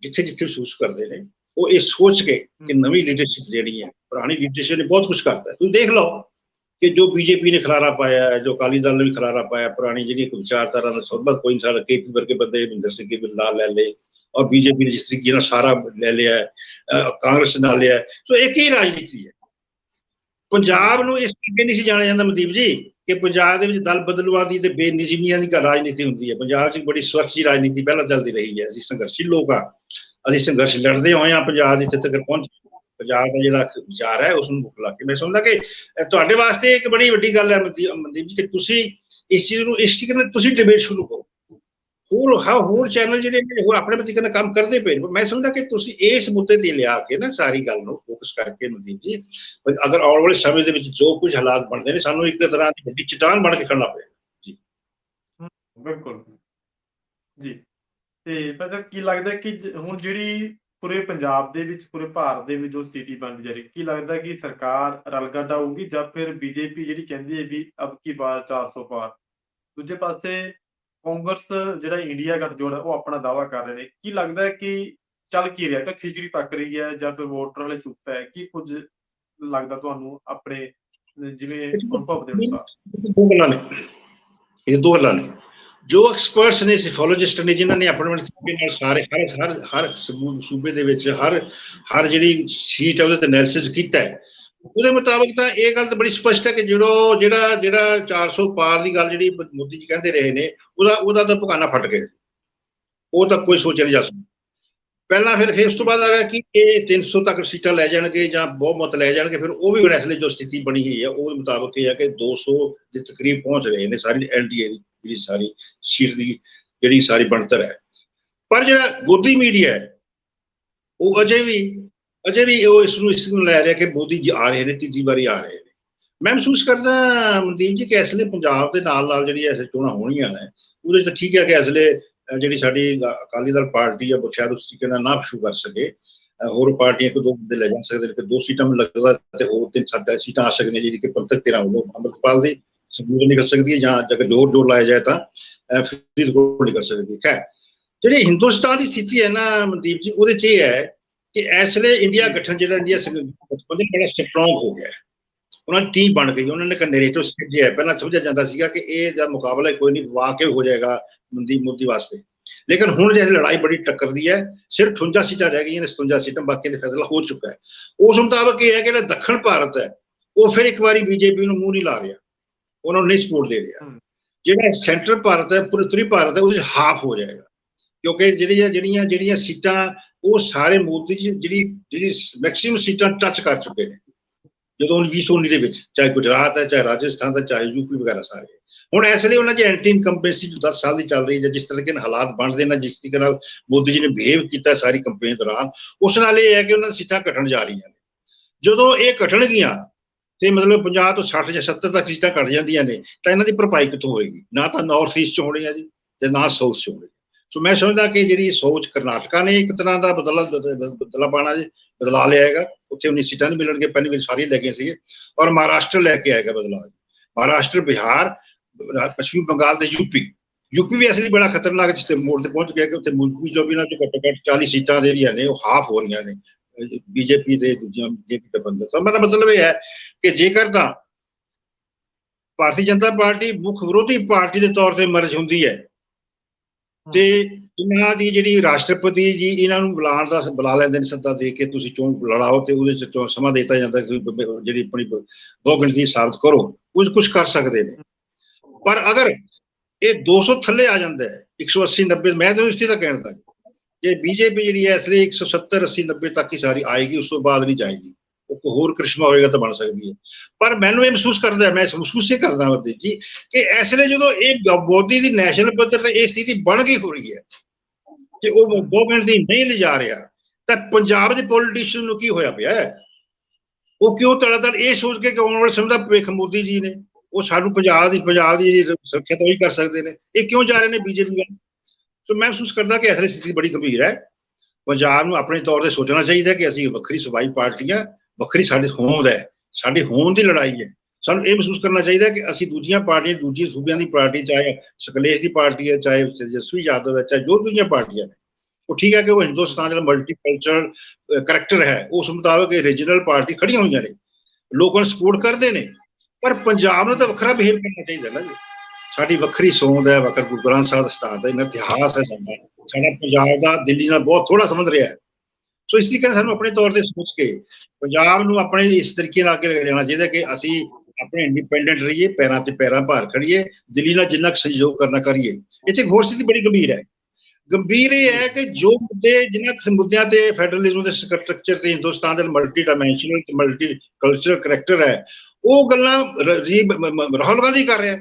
ਜਿੱਥੇ ਜਿੱਥੇ ਮਹਿਸੂਸ ਕਰਦੇ ਨੇ ਉਹ ਇਹ ਸੋਚ ਕੇ ਕਿ ਨਵੀਂ ਲੀਡਰਸ਼ਿਪ ਜਿਹੜੀ ਹੈ ਪੁਰਾਣੀ ਲੀਡਰਸ਼ਿਪ ਨੇ ਬਹੁਤ ਕੁਝ ਕਰਤਾ। ਤੁਸੀਂ ਦੇਖ ਲਓ ਕਿ ਜੋ ਬੀਜੇਪੀ ਨੇ ਖਲਾਰਾ ਪਾਇਆ ਹੈ ਜੋ ਅਕਾਲੀ ਦਲ ਨੇ ਵੀ ਖਲਾਰਾ ਪਾਇਆ ਪੁਰਾਣੀ ਜਿਹੜੀ ਇੱਕ ਵਿਚਾਰਧਾਰਾ ਨਾਲ ਸੰਬੰਧ ਕੋਈ ਇਨਸਾਨ ਕੇਪੀ ਵਰਗੇ ਬੰਦੇ ਮਹਿੰਦਰ ਸਿੰਘ ਕੇ ਨਾਲ ਲੈ ਲਏ ਔਰ ਬੀਜੇਪੀ ਨੇ ਜਿਸ ਤਰੀਕੇ ਨਾਲ ਸਾਰਾ ਲੈ ਲਿਆ ਕਾਂਗਰਸ ਨਾਲ ਲਿਆ। ਸੋ ਇੱਕ ਹੀ ਰਾਜਨੀਤੀ ਹੈ ਪੰਜਾਬ ਨੂੰ ਇਸ ਕਰਕੇ ਨਹੀਂ ਸੀ ਜਾਣਿਆ ਜਾਂਦਾ ਮਨਦੀਪ ਜੀ ਕਿ ਪੰਜਾਬ ਦੇ ਵਿੱਚ ਦਲ ਬਦਲਵਾਦੀ ਤੇ ਬੇਨਿਯਮੀਆਂ ਦੀ ਰਾਜਨੀਤੀ ਹੁੰਦੀ ਹੈ ਪੰਜਾਬ 'ਚ ਬੜੀ ਸੁਰੱਖਿਅਤ ਰਾਜਨੀਤੀ ਪਹਿਲਾਂ ਚੱਲਦੀ ਰਹੀ ਹੈ ਅਸੀਂ ਸੰਘਰਸ਼ੀ ਲੋਕ ਆ ਅਸੀਂ ਸੰਘਰਸ਼ ਲੜਦੇ ਹੋਏ ਆ ਪੰਜਾਬ ਦੇ ਜਿੱਥੇ ਤੱਕ ਪਹੁੰਚ ਪੰਜਾਬ ਦਾ ਜਿਹੜਾ ਵਿਚਾਰ ਹੈ ਉਸ ਨੂੰ ਮੁੱਖ ਲਾ ਕੇ ਮੈਂ ਸਮਝਦਾ ਕਿ ਤੁਹਾਡੇ ਵਾਸਤੇ ਇੱਕ ਬੜੀ ਵੱਡੀ ਗੱਲ ਹੈ ਮਨਦੀਪ ਜੀ, ਕਿ ਤੁਸੀਂ ਇਸ ਚੀਜ਼ ਨੂੰ, ਇਸ ਤਰੀਕੇ ਨਾਲ ਤੁਸੀਂ ਡਿਬੇਟ ਸ਼ੁਰੂ ਕਰੋ। ਹੋਰ, ਹਾਂ, ਹੋਰ ਚੈਨਲ ਜਿਹੜੇ ਨੇ ਹੋਰ ਆਪਣੇ ਤਰੀਕੇ ਨਾਲ ਕੰਮ ਕਰਦੇ ਪਏ ਨੇ। ਮੈਂ ਸਮਝਦਾ ਕਿ ਤੁਸੀਂ ਇਸ ਮੁੱਦੇ ਤੇ ਲਿਆ ਕੇ ਨਾ ਸਾਰੀ ਗੱਲ ਨੂੰ ਫੋਕਸ ਕਰਕੇ ਮਨਦੀਪ ਜੀ ਅਗਰ ਆਉਣ ਵਾਲੇ ਸਮੇਂ ਦੇ ਵਿੱਚ ਜੋ ਕੁਝ ਹਾਲਾਤ ਬਣਦੇ ਨੇ, ਸਾਨੂੰ ਇੱਕ ਤਰ੍ਹਾਂ ਦੀ ਵੱਡੀ ਚਟਾਨ ਬਣ ਕੇ ਖੜਨਾ ਪਏਗਾ। ਬਿਲਕੁਲ। ਜੀ। ਤੇ ਮਤਲਬ ਕੀ ਲੱਗਦਾ ਕਿ ਜ- ਹੁਣ ਜਿਹੜੀ ਪੂਰੇ ਪੰਜਾਬ ਦੇ ਵਿੱਚ ਪੂਰੇ ਭਾਰਤ ਦੇ ਵਿੱਚ ਜੋ ਸਥਿਤੀ ਬਣਦੀ ਜਾ ਰਹੀ ਕੀ ਲੱਗਦਾ ਕਿ ਸਰਕਾਰ ਰਲਗੱਡ ਆਊਗੀ ਜਾਂ ਫਿਰ ਬੀਜੇਪੀ ਜਿਹੜੀ ਕਹਿੰਦੀ ਹੈ ਵੀ ਅਬ ਕੀ ਬਾਰ 400 ਪਾਰ? ਦੂਜੇ ਪਾਸੇ ਕਾਂਗਰਸ ਜਿਹੜਾ ਇੰਡੀਆ ਗੱਠਜੋੜ ਹੈ ਉਹ ਆਪਣਾ ਦਾਵਾ ਕਰ ਰਹੇ ਨੇ। ਕੀ ਲੱਗਦਾ ਹੈ ਕਿ ਚੱਲ ਕੀ ਰਿਹਾ? ਕਿ ਖਿਚੜੀ ਪੱਕ ਰਹੀ ਹੈ ਜਾਂ ਫਿਰ ਵੋਟਰ ਵਾਲੇ ਚੁੱਪ ਹੈ? ਕੀ ਕੁਝ ਲੱਗਦਾ ਤੁਹਾਨੂੰ ਆਪਣੇ ਅਹ, ਜਿਵੇਂ ਅਨੁਭਵ ਦੇ ਅਨੁਸਾਰ ਦੋ ਗੱਲਾਂ ਨੇ। ਇਹ ਦੋ ਗੱਲਾਂ ਨੇ। ਜੋ ਐਕਸਪਰਟਸ ਨੇ ਸਿਫੋਲੋਜਿਸਟ ਨੇ, ਜਿਨ੍ਹਾਂ ਨੇ ਆਪਣੇ ਆਪਣੇ ਨਾਲ ਸਾਰੇ, ਹਰ ਹਰ ਹਰ ਸੂਬੇ- ਸੂਬੇ ਦੇ ਵਿੱਚ ਹਰ ਹਰ ਜਿਹੜੀ ਸੀਟ ਹੈ, ਉਹਦੇ ਤੇ ਐਨਾਲਿਸਿਸ ਕੀਤਾ ਹੈ। ਉਹਦੇ ਮੁਤਾਬਕ ਤਾਂ ਇਹ ਗੱਲ ਤਾਂ ਬੜੀ ਸਪਸ਼ਟ ਹੈ ਕਿ ਜਿਹੜਾ ਜਿਹੜਾ ਜਿਹੜਾ 400 ਪਾਰ ਦੀ ਗੱਲ ਜਿਹੜੀ ਮੋਦੀ ਜੀ ਕਹਿੰਦੇ ਰਹੇ ਨੇ, ਉਹਦਾ ਉਹਦਾ ਤਾਂ ਪੁਕਾਨਾ ਫਟ ਗਿਆ। ਉਹ ਤਾਂ ਕੋਈ ਸੋਚਿਆ ਨਹੀਂ ਜਾ ਸਕਦਾ। ਪਹਿਲਾਂ ਫਿਰ ਫਿਰ ਉਸ ਤੋਂ ਬਾਅਦ ਆ ਗਿਆ ਕਿ ਇਹ 300 ਤੱਕ ਸੀਟਾਂ ਲੈ ਜਾਣਗੇ ਜਾਂ ਬਹੁਮਤ ਲੈ ਜਾਣਗੇ, ਫਿਰ ਉਹ ਵੀ ਇਸ ਲਈ ਜੋ ਸਥਿਤੀ ਬਣੀ ਹੋਈ ਹੈ ਉਹਦੇ ਮੁਤਾਬਕ ਇਹ ਹੈ ਕਿ 200 ਦੇ ਤਕਰੀਬ ਪਹੁੰਚ ਰਹੇ ਨੇ ਸਾਰੀ ਐਨਡੀਏ ਦੀ। ਜਿਹੜੀ ਸਾਰੀ ਸੀਰ ਦੀ ਜਿਹੜੀ ਸਾਰੀ ਬਣਤਰ ਹੈ। ਪਰ ਜਿਹੜਾ ਗੋਦੀ ਮੀਡੀਆ ਹੈ, ਉਹ ਅਜੇ ਵੀ ਅਜੇ ਵੀ ਉਹ ਇਸ ਨੂੰ ਇਸ ਨੂੰ ਲੈ ਰਿਹਾ ਕਿ ਮੋਦੀ ਜੀ ਆ ਰਹੇ ਨੇ, ਤੀਜੀ ਵਾਰੀ ਆ ਰਹੇ ਨੇ। ਮੈਂ ਮਹਿਸੂਸ ਕਰਦਾ ਮਨਦੀਪ ਜੀ, ਕਿ ਇਸ ਲਈ ਪੰਜਾਬ ਦੇ ਨਾਲ ਨਾਲ ਜਿਹੜੀ ਐਸੇ ਚੋਣਾਂ ਹੋਣੀਆਂ ਨੇ, ਉਹਦੇ 'ਚ ਠੀਕ ਹੈ ਕਿ ਇਸ ਲਈ ਜਿਹੜੀ ਸਾਡੀ ਅਕਾਲੀ ਦਲ ਪਾਰਟੀ ਆ ਉਹ ਉਸ ਤਰੀਕੇ ਨਾਲ ਨਾ ਸ਼ੁਰੂ ਕਰ ਸਕੇ। ਹੋਰ ਪਾਰਟੀਆਂ ਕੋ ਦੋ ਬੰਦੇ ਲੈ ਜਾ ਸਕਦੇ ਨੇ ਕਿ ਦੋ ਸੀਟਾਂ ਮੈਨੂੰ ਲੱਗਦਾ ਤੇ ਹੋਰ ਤਿੰਨ ਸੱਤ ਸੀਟਾਂ ਆ ਸਕਦੀਆਂ ਜਿਹੜੀ ਕਿ ਪੰਥਕ ਧਿਰਾਂ ਵੱਲੋਂ ਅੰਮ੍ਰਿਤਪਾਲ ਦੀ ਸੰਗਰੂਰ ਨਿਕਲ ਸਕਦੀ ਹੈ ਜਾਂ ਜੇਕਰ ਜ਼ੋਰ ਜ਼ੋਰ ਲਾਇਆ ਜਾਏ ਤਾਂ, ਅਹ ਫਰੀਦਕੋਟ ਨਿਕਲ ਸਕਦੀ ਹੈ ਖੈਰ। ਜਿਹੜੀ ਹਿੰਦੁਸਤਾਨ ਦੀ ਸਥਿਤੀ ਹੈ ਨਾ ਮਨਦੀਪ ਜੀ, ਉਹਦੇ 'ਚ ਇਹ ਹੈ ਕਿ ਇਸ ਲਈ ਇੰਡੀਆ ਗਠਨ ਜਿਹੜਾ ਇੰਡੀਆ ਗਠਬੰਧਨ ਬੜਾ ਸਟਰੋਂਗ ਹੋ ਗਿਆ ਉਹਨਾਂ ਦੀ ਟੀਮ ਬਣ ਗਈ, ਉਹਨਾਂ ਨੇ ਕੰਨੇਰੇ ਨੈਰੇਟਿਵ ਸਿਰਜਿਆ ਪਹਿਲਾਂ ਸਮਝਿਆ ਜਾਂਦਾ ਸੀਗਾ ਕਿ ਇਹ ਦਾ ਮੁਕਾਬਲਾ ਕੋਈ ਨਹੀਂ ਵਾਕਿਆ ਹੋ ਜਾਏਗਾ ਮਨਦੀਪ ਮੋਦੀ ਵਾਸਤੇ। ਲੇਕਿਨ ਹੁਣ ਜਿਹੜੀ ਲੜਾਈ ਬੜੀ ਟੱਕਰਦੀ ਹੈ, ਸਿਰਫ 58 ਸੀਟਾਂ ਰਹਿ ਗਈਆਂ ਨੇ 57 ਸੀਟਾਂ ਬਾਕੀ ਦੇ ਫੈਸਲਾ ਹੋ ਚੁੱਕਾ ਹੈ। ਉਸ ਮੁਤਾਬਕ ਇਹ ਹੈ ਕਿ ਜਿਹੜਾ ਦੱਖਣ ਭਾਰਤ ਹੈ, ਉਹ ਫਿਰ ਇੱਕ ਵਾਰੀ ਬੀਜੇਪੀ ਨੂੰ ਮੂੰਹ ਨਹੀਂ ਲਾ ਰਿਹਾ। ਉਹਨਾਂ ਨੂੰ ਨਹੀਂ ਸਪੋਰਟ ਦੇ ਰਿਹਾ। ਜਿਹੜਾ ਸੈਂਟਰਲ ਭਾਰਤ ਹੈ ਪੂਰੇ ਭਾਰਤ ਹੈ ਉਹਦੇ ਹਾਫ ਹੋ ਜਾਏਗਾ। ਕਿਉਂਕਿ ਜਿਹੜੀਆਂ ਜਿਹੜੀਆਂ ਜਿਹੜੀਆਂ ਸੀਟਾਂ ਉਹ ਸਾਰੇ ਮੋਦੀ ਜੀ ਜਿਹੜੀ ਜਿਹੜੀ ਮੈਕਸਿਮਮ ਸੀਟਾਂ ਟੱਚ ਕਰ ਚੁੱਕੇ ਨੇ। ਜਦੋਂ 2019 ਦੇ ਵਿੱਚ ਚਾਹੇ ਗੁਜਰਾਤ ਹੈ ਚਾਹੇ ਰਾਜਸਥਾਨ ਹੈ ਚਾਹੇ ਯੂਪੀ ਵਗੈਰਾ ਸਾਰੇ। ਹੁਣ ਇਸ ਲਈ ਉਹਨਾਂ ਦੀ ਐਂਟੀ ਇਨਕੰਬੈਂਸੀ ਜੋ 10 ਸਾਲ ਦੀ ਚੱਲ ਰਹੀ ਹੈ ਜਿਸ ਤਰੀਕੇ ਨਾਲ ਹਾਲਾਤ ਬਣਦੇ ਨੇ ਜਿਸ ਤਰੀਕੇ ਨਾਲ ਮੋਦੀ ਜੀ ਨੇ ਬਿਹੇਵ ਕੀਤਾ ਸਾਰੀ ਕੰਪੇਨ ਦੌਰਾਨ ਉਸ ਨਾਲ ਇਹ ਹੈ ਕਿ ਉਹਨਾਂ ਦੀ ਸੀਟਾਂ ਘਟਣ ਜਾ ਰਹੀਆਂ ਨੇ। ਜਦੋਂ ਇਹ ਘਟਣਗੀਆਂ ਤੇ ਮਤਲਬ 50 ਤੋਂ 60 ਜਾਂ 70 ਤੱਕ ਸੀਟਾਂ ਘਟ ਜਾਂਦੀਆਂ ਨੇ, ਤਾਂ ਇਹਨਾਂ ਦੀ ਭਰਪਾਈ ਕਿੱਥੋਂ ਹੋਏਗੀ? ਨਾ ਤਾਂ ਨਾਰਥ ਈਸਟ ਚ ਹੋਣੀ ਹੈ ਜੀ ਤੇ ਨਾ ਸਾਊਥ ਚ ਹੋਣੀ ਸੋ ਮੈਂ ਸਮਝਦਾ ਕਿ ਜਿਹੜੀ ਸੋਚ ਕਰਨਾਟਕਾ ਨੇ ਇੱਕ ਤਰ੍ਹਾਂ ਦਾ ਬਦਲਾ ਬਦਲਾ ਪਾਣਾ ਜੀ, ਬਦਲਾ ਲਿਆਏਗਾ ਉੱਥੇ ਉਨੀ ਸੀਟਾਂ ਨਹੀਂ ਮਿਲਣਗੇ ਪਹਿਲੀ ਵਾਰ ਸਾਰੀਆਂ ਲੈ ਗਏ ਸੀਗੇ ਔਰ ਮਹਾਰਾਸ਼ਟਰ ਲੈ ਕੇ ਆਏਗਾ ਬਦਲਾਅ ਮਹਾਰਾਸ਼ਟਰ, ਬਿਹਾਰ, ਪੱਛਮੀ ਬੰਗਾਲ ਤੇ ਯੂਪੀ ਯੂਪੀ ਵੀ ਅਸਲੀ ਬੜਾ ਖਤਰਨਾਕ ਜਿੱਥੇ ਮੋੜ ਤੇ ਪਹੁੰਚ ਗਿਆ ਕਿ ਉੱਥੇ ਮੁਲਕ ਵੀ ਜੋ ਵੀ ਨਾ ਜੋ ਘੱਟੋ ਘੱਟ 40 ਸੀਟਾਂ ਜਿਹੜੀਆਂ ਨੇ ਉਹ ਹਾਫ ਹੋ ਰਹੀਆਂ ਨੇ। ਬੀਜੇਪੀ ਦੇ ਦੂਜੀਆਂ ਬੀਜੇਪੀ ਦੇ ਬੰਦੇ ਤਾਂ ਮੇਰਾ ਮਤਲਬ ਇਹ ਹੈ ਕਿ ਜੇਕਰ ਤਾਂ ਭਾਰਤੀ ਜਨਤਾ ਪਾਰਟੀ ਮੁੱਖ ਵਿਰੋਧੀ ਪਾਰਟੀ ਦੇ ਤੌਰ ਤੇ ਮਰਜ ਹੁੰਦੀ ਹੈ ਤੇ ਇਹਨਾਂ ਦੀ ਜਿਹੜੀ ਰਾਸ਼ਟਰਪਤੀ ਜੀ ਇਹਨਾਂ ਨੂੰ ਬੁਲਾਉਣ ਦਾ ਬੁਲਾ ਲੈਂਦੇ ਨੇ ਸੱਦਾ ਦੇ ਕੇ ਤੁਸੀਂ ਚੋਣ ਲੜਾਓ ਤੇ ਉਹਦੇ ਚ ਸਮਾਂ ਦਿੱਤਾ ਜਾਂਦਾ ਕਿ ਤੁਸੀਂ ਜਿਹੜੀ ਆਪਣੀ ਬਹੁਗਿਣਤੀ ਸਾਬਤ ਕਰੋ। ਕੁਝ ਕੁਝ ਕਰ ਸਕਦੇ ਨੇ। ਪਰ ਅਗਰ ਇਹ 200 ਥੱਲੇ ਆ ਜਾਂਦਾ ਹੈ 180 90 ਮੈਂ ਤਾਂ ਇਸ ਤੇ ਤਾਂ ਕਹਿਣ ਦਾ ਜੇ ਬੀਜੇਪੀ ਜਿਹੜੀ ਹੈ ਇਸ ਲਈ 170 80 90 ਤੱਕ ਹੀ ਸਾਰੀ ਆਏਗੀ, ਉਸ ਤੋਂ ਬਾਅਦ ਨਹੀਂ ਜਾਏਗੀ। ਉਹ ਕੋਈ ਹੋਰ ਕ੍ਰਿਸ਼ਮਾ ਹੋਏਗਾ ਤਾਂ ਬਣ ਸਕਦੀ ਹੈ। ਪਰ ਮੈਨੂੰ ਇਹ ਮਹਿਸੂਸ ਕਰਦਾ ਮੈਂ ਮਹਿਸੂਸ ਹੀ ਕਰਦਾ ਹਾਂ ਜੀ, ਕਿ ਇਸ ਲਈ ਜਦੋਂ ਇਹ ਮੋਦੀ ਦੀ ਨੈਸ਼ਨਲ ਪੱਧਰ ਤੇ ਇਹ ਸਥਿਤੀ ਬਣ ਗਈ ਹੋ ਰਹੀ ਹੈ, ਕਿ ਉਹ ਬਹੁਗਿਣਤੀ ਨਹੀਂ ਲਿਜਾ ਰਿਹਾ, ਤਾਂ ਪੰਜਾਬ ਦੇ ਪੋਲੀਟੀਸ਼ੀਅਨ ਨੂੰ ਕੀ ਹੋਇਆ ਪਿਆ ਹੈ? ਉਹ ਕਿਉਂ ਤੜਾਤੜ ਇਹ ਸੋਚ ਕੇ ਕਿ ਆਉਣ ਵਾਲੇ ਸਮੇਂ ਦਾ ਭਵਿੱਖ ਮੋਦੀ ਜੀ ਨੇ? ਉਹ ਸਾਨੂੰ ਪੰਜਾਬ ਦੀ ਪੰਜਾਬ ਦੀ ਜਿਹੜੀ ਸੁਰੱਖਿਆ ਤਾਂ ਉਹੀ ਕਰ ਸਕਦੇ ਨੇ। ਇਹ ਕਿਉਂ ਜਾ ਰਹੇ ਨੇ ਬੀਜੇਪੀ ਵੱਲ? ਸੋ ਮੈਂ ਮਹਿਸੂਸ ਕਰਦਾ ਕਿ ਅਸਲੀ ਸਥਿਤੀ ਬੜੀ ਗੰਭੀਰ ਹੈ ਪੰਜਾਬ ਨੂੰ ਆਪਣੇ ਤੌਰ ਤੇ ਸੋਚਣਾ ਚਾਹੀਦਾ ਕਿ ਅਸੀਂ ਵੱਖਰੀ ਸੂਬਾਈ ਪਾਰਟੀਆਂ ਵੱਖਰੀ ਸਾਡੀ ਹੋਂਦ ਹੈ ਸਾਡੀ ਹੋਂਦ ਦੀ ਲੜਾਈ ਹੈ ਸਾਨੂੰ ਇਹ ਮਹਿਸੂਸ ਕਰਨਾ ਚਾਹੀਦਾ ਕਿ ਅਸੀਂ ਦੂਜੀਆਂ ਪਾਰਟੀਆਂ ਦੂਜੀ ਸੂਬਿਆਂ ਦੀ ਪਾਰਟੀ ਚਾਹੇ ਸਕਲੇਸ਼ ਦੀ ਪਾਰਟੀ ਹੈ ਚਾਹੇ ਤੇਜਸਵੀ ਯਾਦਵ ਹੈ ਚਾਹੇ ਜੋ ਦੂਜੀਆਂ ਪਾਰਟੀਆਂ ਨੇ ਉਹ ਠੀਕ ਹੈ ਕਿ ਉਹ ਹਿੰਦੁਸਤਾਨ ਜਿਹੜਾ ਮਲਟੀਕਲਚਰਲ ਕਰੈਕਟਰ ਹੈ ਉਸ ਮੁਤਾਬਕ ਇਹ ਰੀਜਨਲ ਪਾਰਟੀ ਖੜੀਆਂ ਹੋਈਆਂ ਨੇ ਲੋਕਾਂ ਨੂੰ ਸਪੋਰਟ ਕਰਦੇ ਨੇ ਪਰ ਪੰਜਾਬ ਨੂੰ ਤਾਂ ਵੱਖਰਾ ਬਿਹੇਵ ਕਰਨਾ ਚਾਹੀਦਾ ਨਾ ਜੀ ਸਾਡੀ ਵੱਖਰੀ ਸੋਚ ਹੈ, ਵੱਖਰ ਗੁਰੂ ਗ੍ਰੰਥ ਸਾਹਿਬ ਦਾ ਸਟਾਰ ਹੈ, ਇਹਨਾਂ ਇਤਿਹਾਸ ਹੈ ਸਾਡਾ। ਸਾਡਾ ਪੰਜਾਬ ਦਾ ਦਿੱਲੀ ਨਾਲ ਬਹੁਤ ਥੋੜਾ ਸੰਬੰਧ ਰਿਹਾ ਹੈ। ਸੋ ਇਸ ਤਰੀਕੇ ਨਾਲ ਸਾਨੂੰ ਆਪਣੇ ਤੌਰ ਤੇ ਸੋਚ ਕੇ ਪੰਜਾਬ ਨੂੰ ਆਪਣੇ ਇਸ ਤਰੀਕੇ ਨਾਲ ਅੱਗੇ ਲੈ ਜਾਣਾ ਚਾਹੀਦਾ ਕਿ ਅਸੀਂ ਆਪਣੇ ਇੰਡੀਪੈਂਡੈਂਟ ਰਹੀਏ, ਪੈਰਾਂ ਤੇ ਪੈਰਾਂ ਭਾਰ ਖੜੀਏ ਦਿੱਲੀ ਨਾਲ ਜਿੰਨਾ ਕੁ ਸਹਿਯੋਗ ਕਰਨਾ ਕਰੀਏ। ਇੱਥੇ ਹੋਰ ਸਥਿਤੀ ਬੜੀ ਗੰਭੀਰ ਹੈ। ਗੰਭੀਰ ਇਹ ਹੈ ਕਿ ਜੋ ਮੁੱਦੇ ਜਿਨ੍ਹਾਂ ਮੁੱਦਿਆਂ ਤੇ ਫੈਡਰਲਿਜ਼ਮ ਦੇ ਸਟਰਕਚਰ ਤੇ ਹਿੰਦੁਸਤਾਨ ਦੇ ਮਲਟੀ ਡਾਈਮੈਂਸ਼ਨਲ ਤੇ ਮਲਟੀ ਕਲਚਰਲ ਕਰੈਕਟਰ ਹੈ, ਉਹ ਗੱਲਾਂ ਰਾਹੁਲ ਗਾਂਧੀ ਕਰ ਰਿਹਾ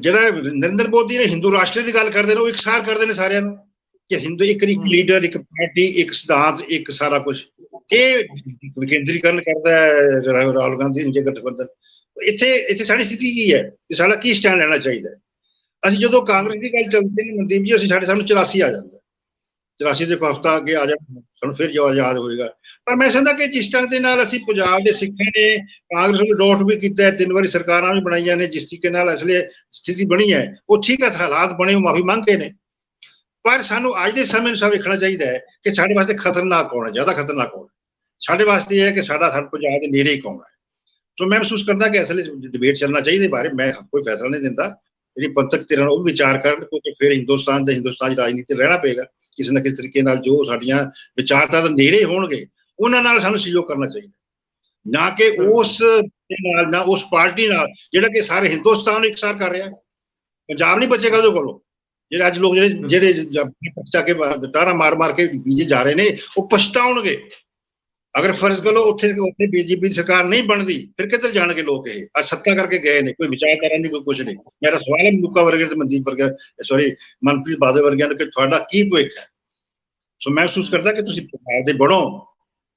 ਜਿਹੜਾ ਨਰਿੰਦਰ ਮੋਦੀ ਨੇ ਹਿੰਦੂ ਰਾਸ਼ਟਰ ਦੀ ਗੱਲ ਕਰਦੇ ਨੇ ਉਹ ਇਕਸਾਰ ਕਰਦੇ ਨੇ ਸਾਰਿਆਂ ਨੂੰ ਕਿ ਹਿੰਦੂ ਇੱਕ ਇੱਕ ਲੀਡਰ ਇੱਕ ਪਾਰਟੀ ਇੱਕ ਸਿਧਾਂਤ ਇੱਕ ਸਾਰਾ ਕੁਝ ਇਹ ਵਿਕੇਂਦਰੀਕਰਨ ਕਰਦਾ ਹੈ ਰਾਹੁਲ ਗਾਂਧੀ ਨੇ ਜੇ ਗਠਬੰਧਨ ਇੱਥੇ ਇੱਥੇ ਸਾਡੀ ਸਥਿਤੀ ਕੀ ਹੈ? ਕਿ ਸਾਡਾ ਕੀ ਸਟੈਂਡ ਲੈਣਾ ਚਾਹੀਦਾ ਅਸੀਂ ਜਦੋਂ ਕਾਂਗਰਸ ਦੀ ਗੱਲ ਚੱਲਦੀ ਨੇ ਮਨਦੀਪ ਜੀ ਅਸੀਂ ਸਾਡੇ ਸਾਹਮਣੇ 84 ਆ ਜਾਂਦਾ 84 ਦੇ ਕੋਈ ਹਫਤਾ ਅੱਗੇ ਆ ਜਾ ਸਾਨੂੰ ਫਿਰ ਜੋ ਯਾਦ ਹੋਏਗਾ। ਪਰ ਮੈਂ ਸਮਝਦਾ ਕਿ ਜਿਸ ਢੰਗ ਦੇ ਨਾਲ ਅਸੀਂ ਪੰਜਾਬ ਦੇ ਸਿੱਖਾਂ ਨੇ ਕਾਂਗਰਸ ਨੂੰ ਡੋਟ ਵੀ ਕੀਤਾ ਹੈ, ਤਿੰਨ ਵਾਰੀ ਸਰਕਾਰਾਂ ਵੀ ਬਣਾਈਆਂ ਨੇ, ਜਿਸ ਤਰੀਕੇ ਨਾਲ ਇਸ ਲਈ ਸਥਿਤੀ ਬਣੀ ਹੈ, ਉਹ ਠੀਕ ਹੈ, ਹਾਲਾਤ ਬਣੇ, ਉਹ ਮਾਫੀ ਮੰਗ ਕੇ ਨੇ। ਪਰ ਸਾਨੂੰ ਅੱਜ ਦੇ ਸਮੇਂ ਨੂੰ ਵੇਖਣਾ ਚਾਹੀਦਾ ਹੈ ਕਿ ਸਾਡੇ ਵਾਸਤੇ ਖਤਰਨਾਕ ਕੌਣ ਹੈ, ਜ਼ਿਆਦਾ ਖਤਰਨਾਕ ਕੌਣ ਹੈ। ਸਾਡੇ ਵਾਸਤੇ ਇਹ ਹੈ ਕਿ ਸਾਡਾ, ਸਾਡੇ ਪੰਜਾਬ ਦੇ ਨੇੜੇ ਹੀ ਕੌਣ ਹੈ। ਸੋ ਮੈਂ ਮਹਿਸੂਸ ਕਰਦਾ ਕਿ ਅਸਲ ਵਿੱਚ ਡਿਬੇਟ ਚੱਲਣਾ ਚਾਹੀਦਾ ਬਾਰੇ ਮੈਂ ਕੋਈ ਫੈਸਲਾ ਨਹੀਂ ਦਿੰਦਾ। ਜਿਹੜੀ ਪੰਥਕ ਧਿਰਾਂ ਨੂੰ ਉਹ ਵੀ ਵਿਚਾਰ ਕਰਨ, ਕਿਉਂਕਿ ਫਿਰ ਹਿੰਦੁਸਤਾਨ ਦੇ ਹਿੰਦੁਸਤਾਨ ਦੀ ਰਾਜਨੀਤੀ ਰਹਿਣਾ ਪਏਗਾ। ਕਿਸੇ ਨਾ ਕਿਸੇ ਤਰੀਕੇ ਨਾਲ ਜੋ ਸਾਡੀਆਂ ਵਿਚਾਰਧਾਰਾ ਦੇ ਨੇੜੇ ਹੋਣਗੇ, ਉਹਨਾਂ ਨਾਲ ਸਾਨੂੰ ਸਹਿਯੋਗ ਕਰਨਾ ਚਾਹੀਦਾ। ਨਾ ਕਿ ਉਸ ਦੇ ਨਾਲ, ਨਾ ਉਸ ਪਾਰਟੀ ਨਾਲ, ਜਿਹੜਾ ਕਿ ਸਾਰੇ ਹਿੰਦੁਸਤਾਨ ਨੂੰ ਇਕਸਾਰ ਕਰ ਰਿਹਾ। ਪੰਜਾਬ ਨਹੀਂ ਬਚੇਗਾ ਉਹਦੇ ਕੋਲੋਂ। ਜਿਹੜੇ ਅੱਜ ਲੋਕ ਜਿਹੜੇ ਜਿਹੜੇ ਪੱਚਾ ਕੇ ਟਾਰਾ ਮਾਰ ਮਾਰ ਕੇ ਬੀਜੇ ਜਾ ਰਹੇ ਨੇ, ਉਹ ਪਛਤਾਉਣਗੇ। ਅਗਰ ਫਰਜ਼ ਕਰੋ ਉੱਥੇ ਉੱਥੇ ਬੀਜੇਪੀ ਸਰਕਾਰ ਨਹੀਂ ਬਣਦੀ ਫਿਰ ਕਿੱਧਰ ਜਾਣਗੇ ਲੋਕ ਇਹ? ਅੱਜ ਸੱਤਾ ਕਰਕੇ ਗਏ ਨੇ ਕੋਈ ਵਿਚਾਰਧਾਰਾ ਨਹੀਂ ਕੋਈ ਕੁਝ ਨਹੀਂ। ਮੇਰਾ ਸਵਾਲ ਹੈ ਮੁੱਕਾ ਵਰਗੇ ਤੇ ਮਨਦੀਪ ਵਰਗਾ ਸੌਰੀ ਮਨਪ੍ਰੀਤ ਬਾਦਲ ਵਰਗਿਆਂ ਨੂੰ ਕਿ ਤੁਹਾਡਾ ਕੀ ਭਵਿੱਖ ਹੈ? ਸੋ ਮਹਿਸੂਸ ਕਰਦਾ ਕਿ ਤੁਸੀਂ ਪੰਜਾਬ ਦੇ ਬਣੋ।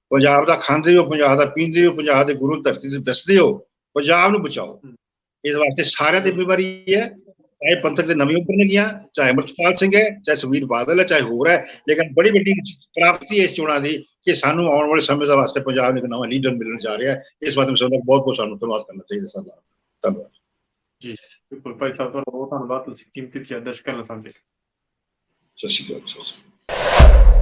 ਪੰਜਾਬ ਦਾ ਖਾਂਦੇ ਹੋ ਪੰਜਾਬ ਦਾ ਪੀਂਦੇ ਹੋ ਪੰਜਾਬ ਦੇ ਗੁਰੂ ਧਰਤੀ ਤੇ ਦੱਸਦੇ ਹੋ। ਪੰਜਾਬ ਨੂੰ ਬਚਾਓ। ਇਸ ਵਾਸਤੇ ਸਾਰਿਆਂ ਦੀ ਜ਼ਿੰਮੇਵਾਰੀ ਹੈ ਚਾਹੇ ਪੰਥਕ ਦੇ ਨਵੀਂ ਉੱਪਰਨਗੀਆਂ ਚਾਹੇ ਅਮਰਪਾਲ ਸਿੰਘ ਹੈ ਚਾਹੇ ਸੁਖਬੀਰ ਬਾਦਲ ਹੈ ਚਾਹੇ ਹੋਰ ਹੈ ਲੇਕਿਨ ਬੜੀ ਵੱਡੀ ਪ੍ਰਾਪਤੀ ਹੈ ਇਸ ਚੋਣਾਂ ਦੀ ਕਿ ਸਾਨੂੰ ਆਉਣ ਵਾਲੇ ਸਮੇਂ ਦਾ ਵਾਸਤੇ ਪੰਜਾਬ ਨੂੰ ਇੱਕ ਨਵਾਂ ਲੀਡਰ ਮਿਲਣ ਜਾ ਰਿਹਾ ਹੈ ਇਸ ਵਾਸਤੇ ਮੈਂ ਬਹੁਤ ਬਹੁਤ ਸਾਨੂੰ ਧੰਨਵਾਦ ਕਰਨਾ ਚਾਹੀਦਾ ਸਾਡਾ ਧੰਨਵਾਦ ਬਿਲਕੁਲ ਭਾਈ ਸਾਹਿਬ ਤੁਹਾਡਾ ਬਹੁਤ ਧੰਨਵਾਦ ਤੁਸੀਂ ਕੀਮਤੀ ਵਿਚਾਰ ਦਰਸ਼ਕਾਂ ਨਾਲ ਸਾਂਝੇ ਸਤਿ ਸ਼੍ਰੀ ਅਕਾਲ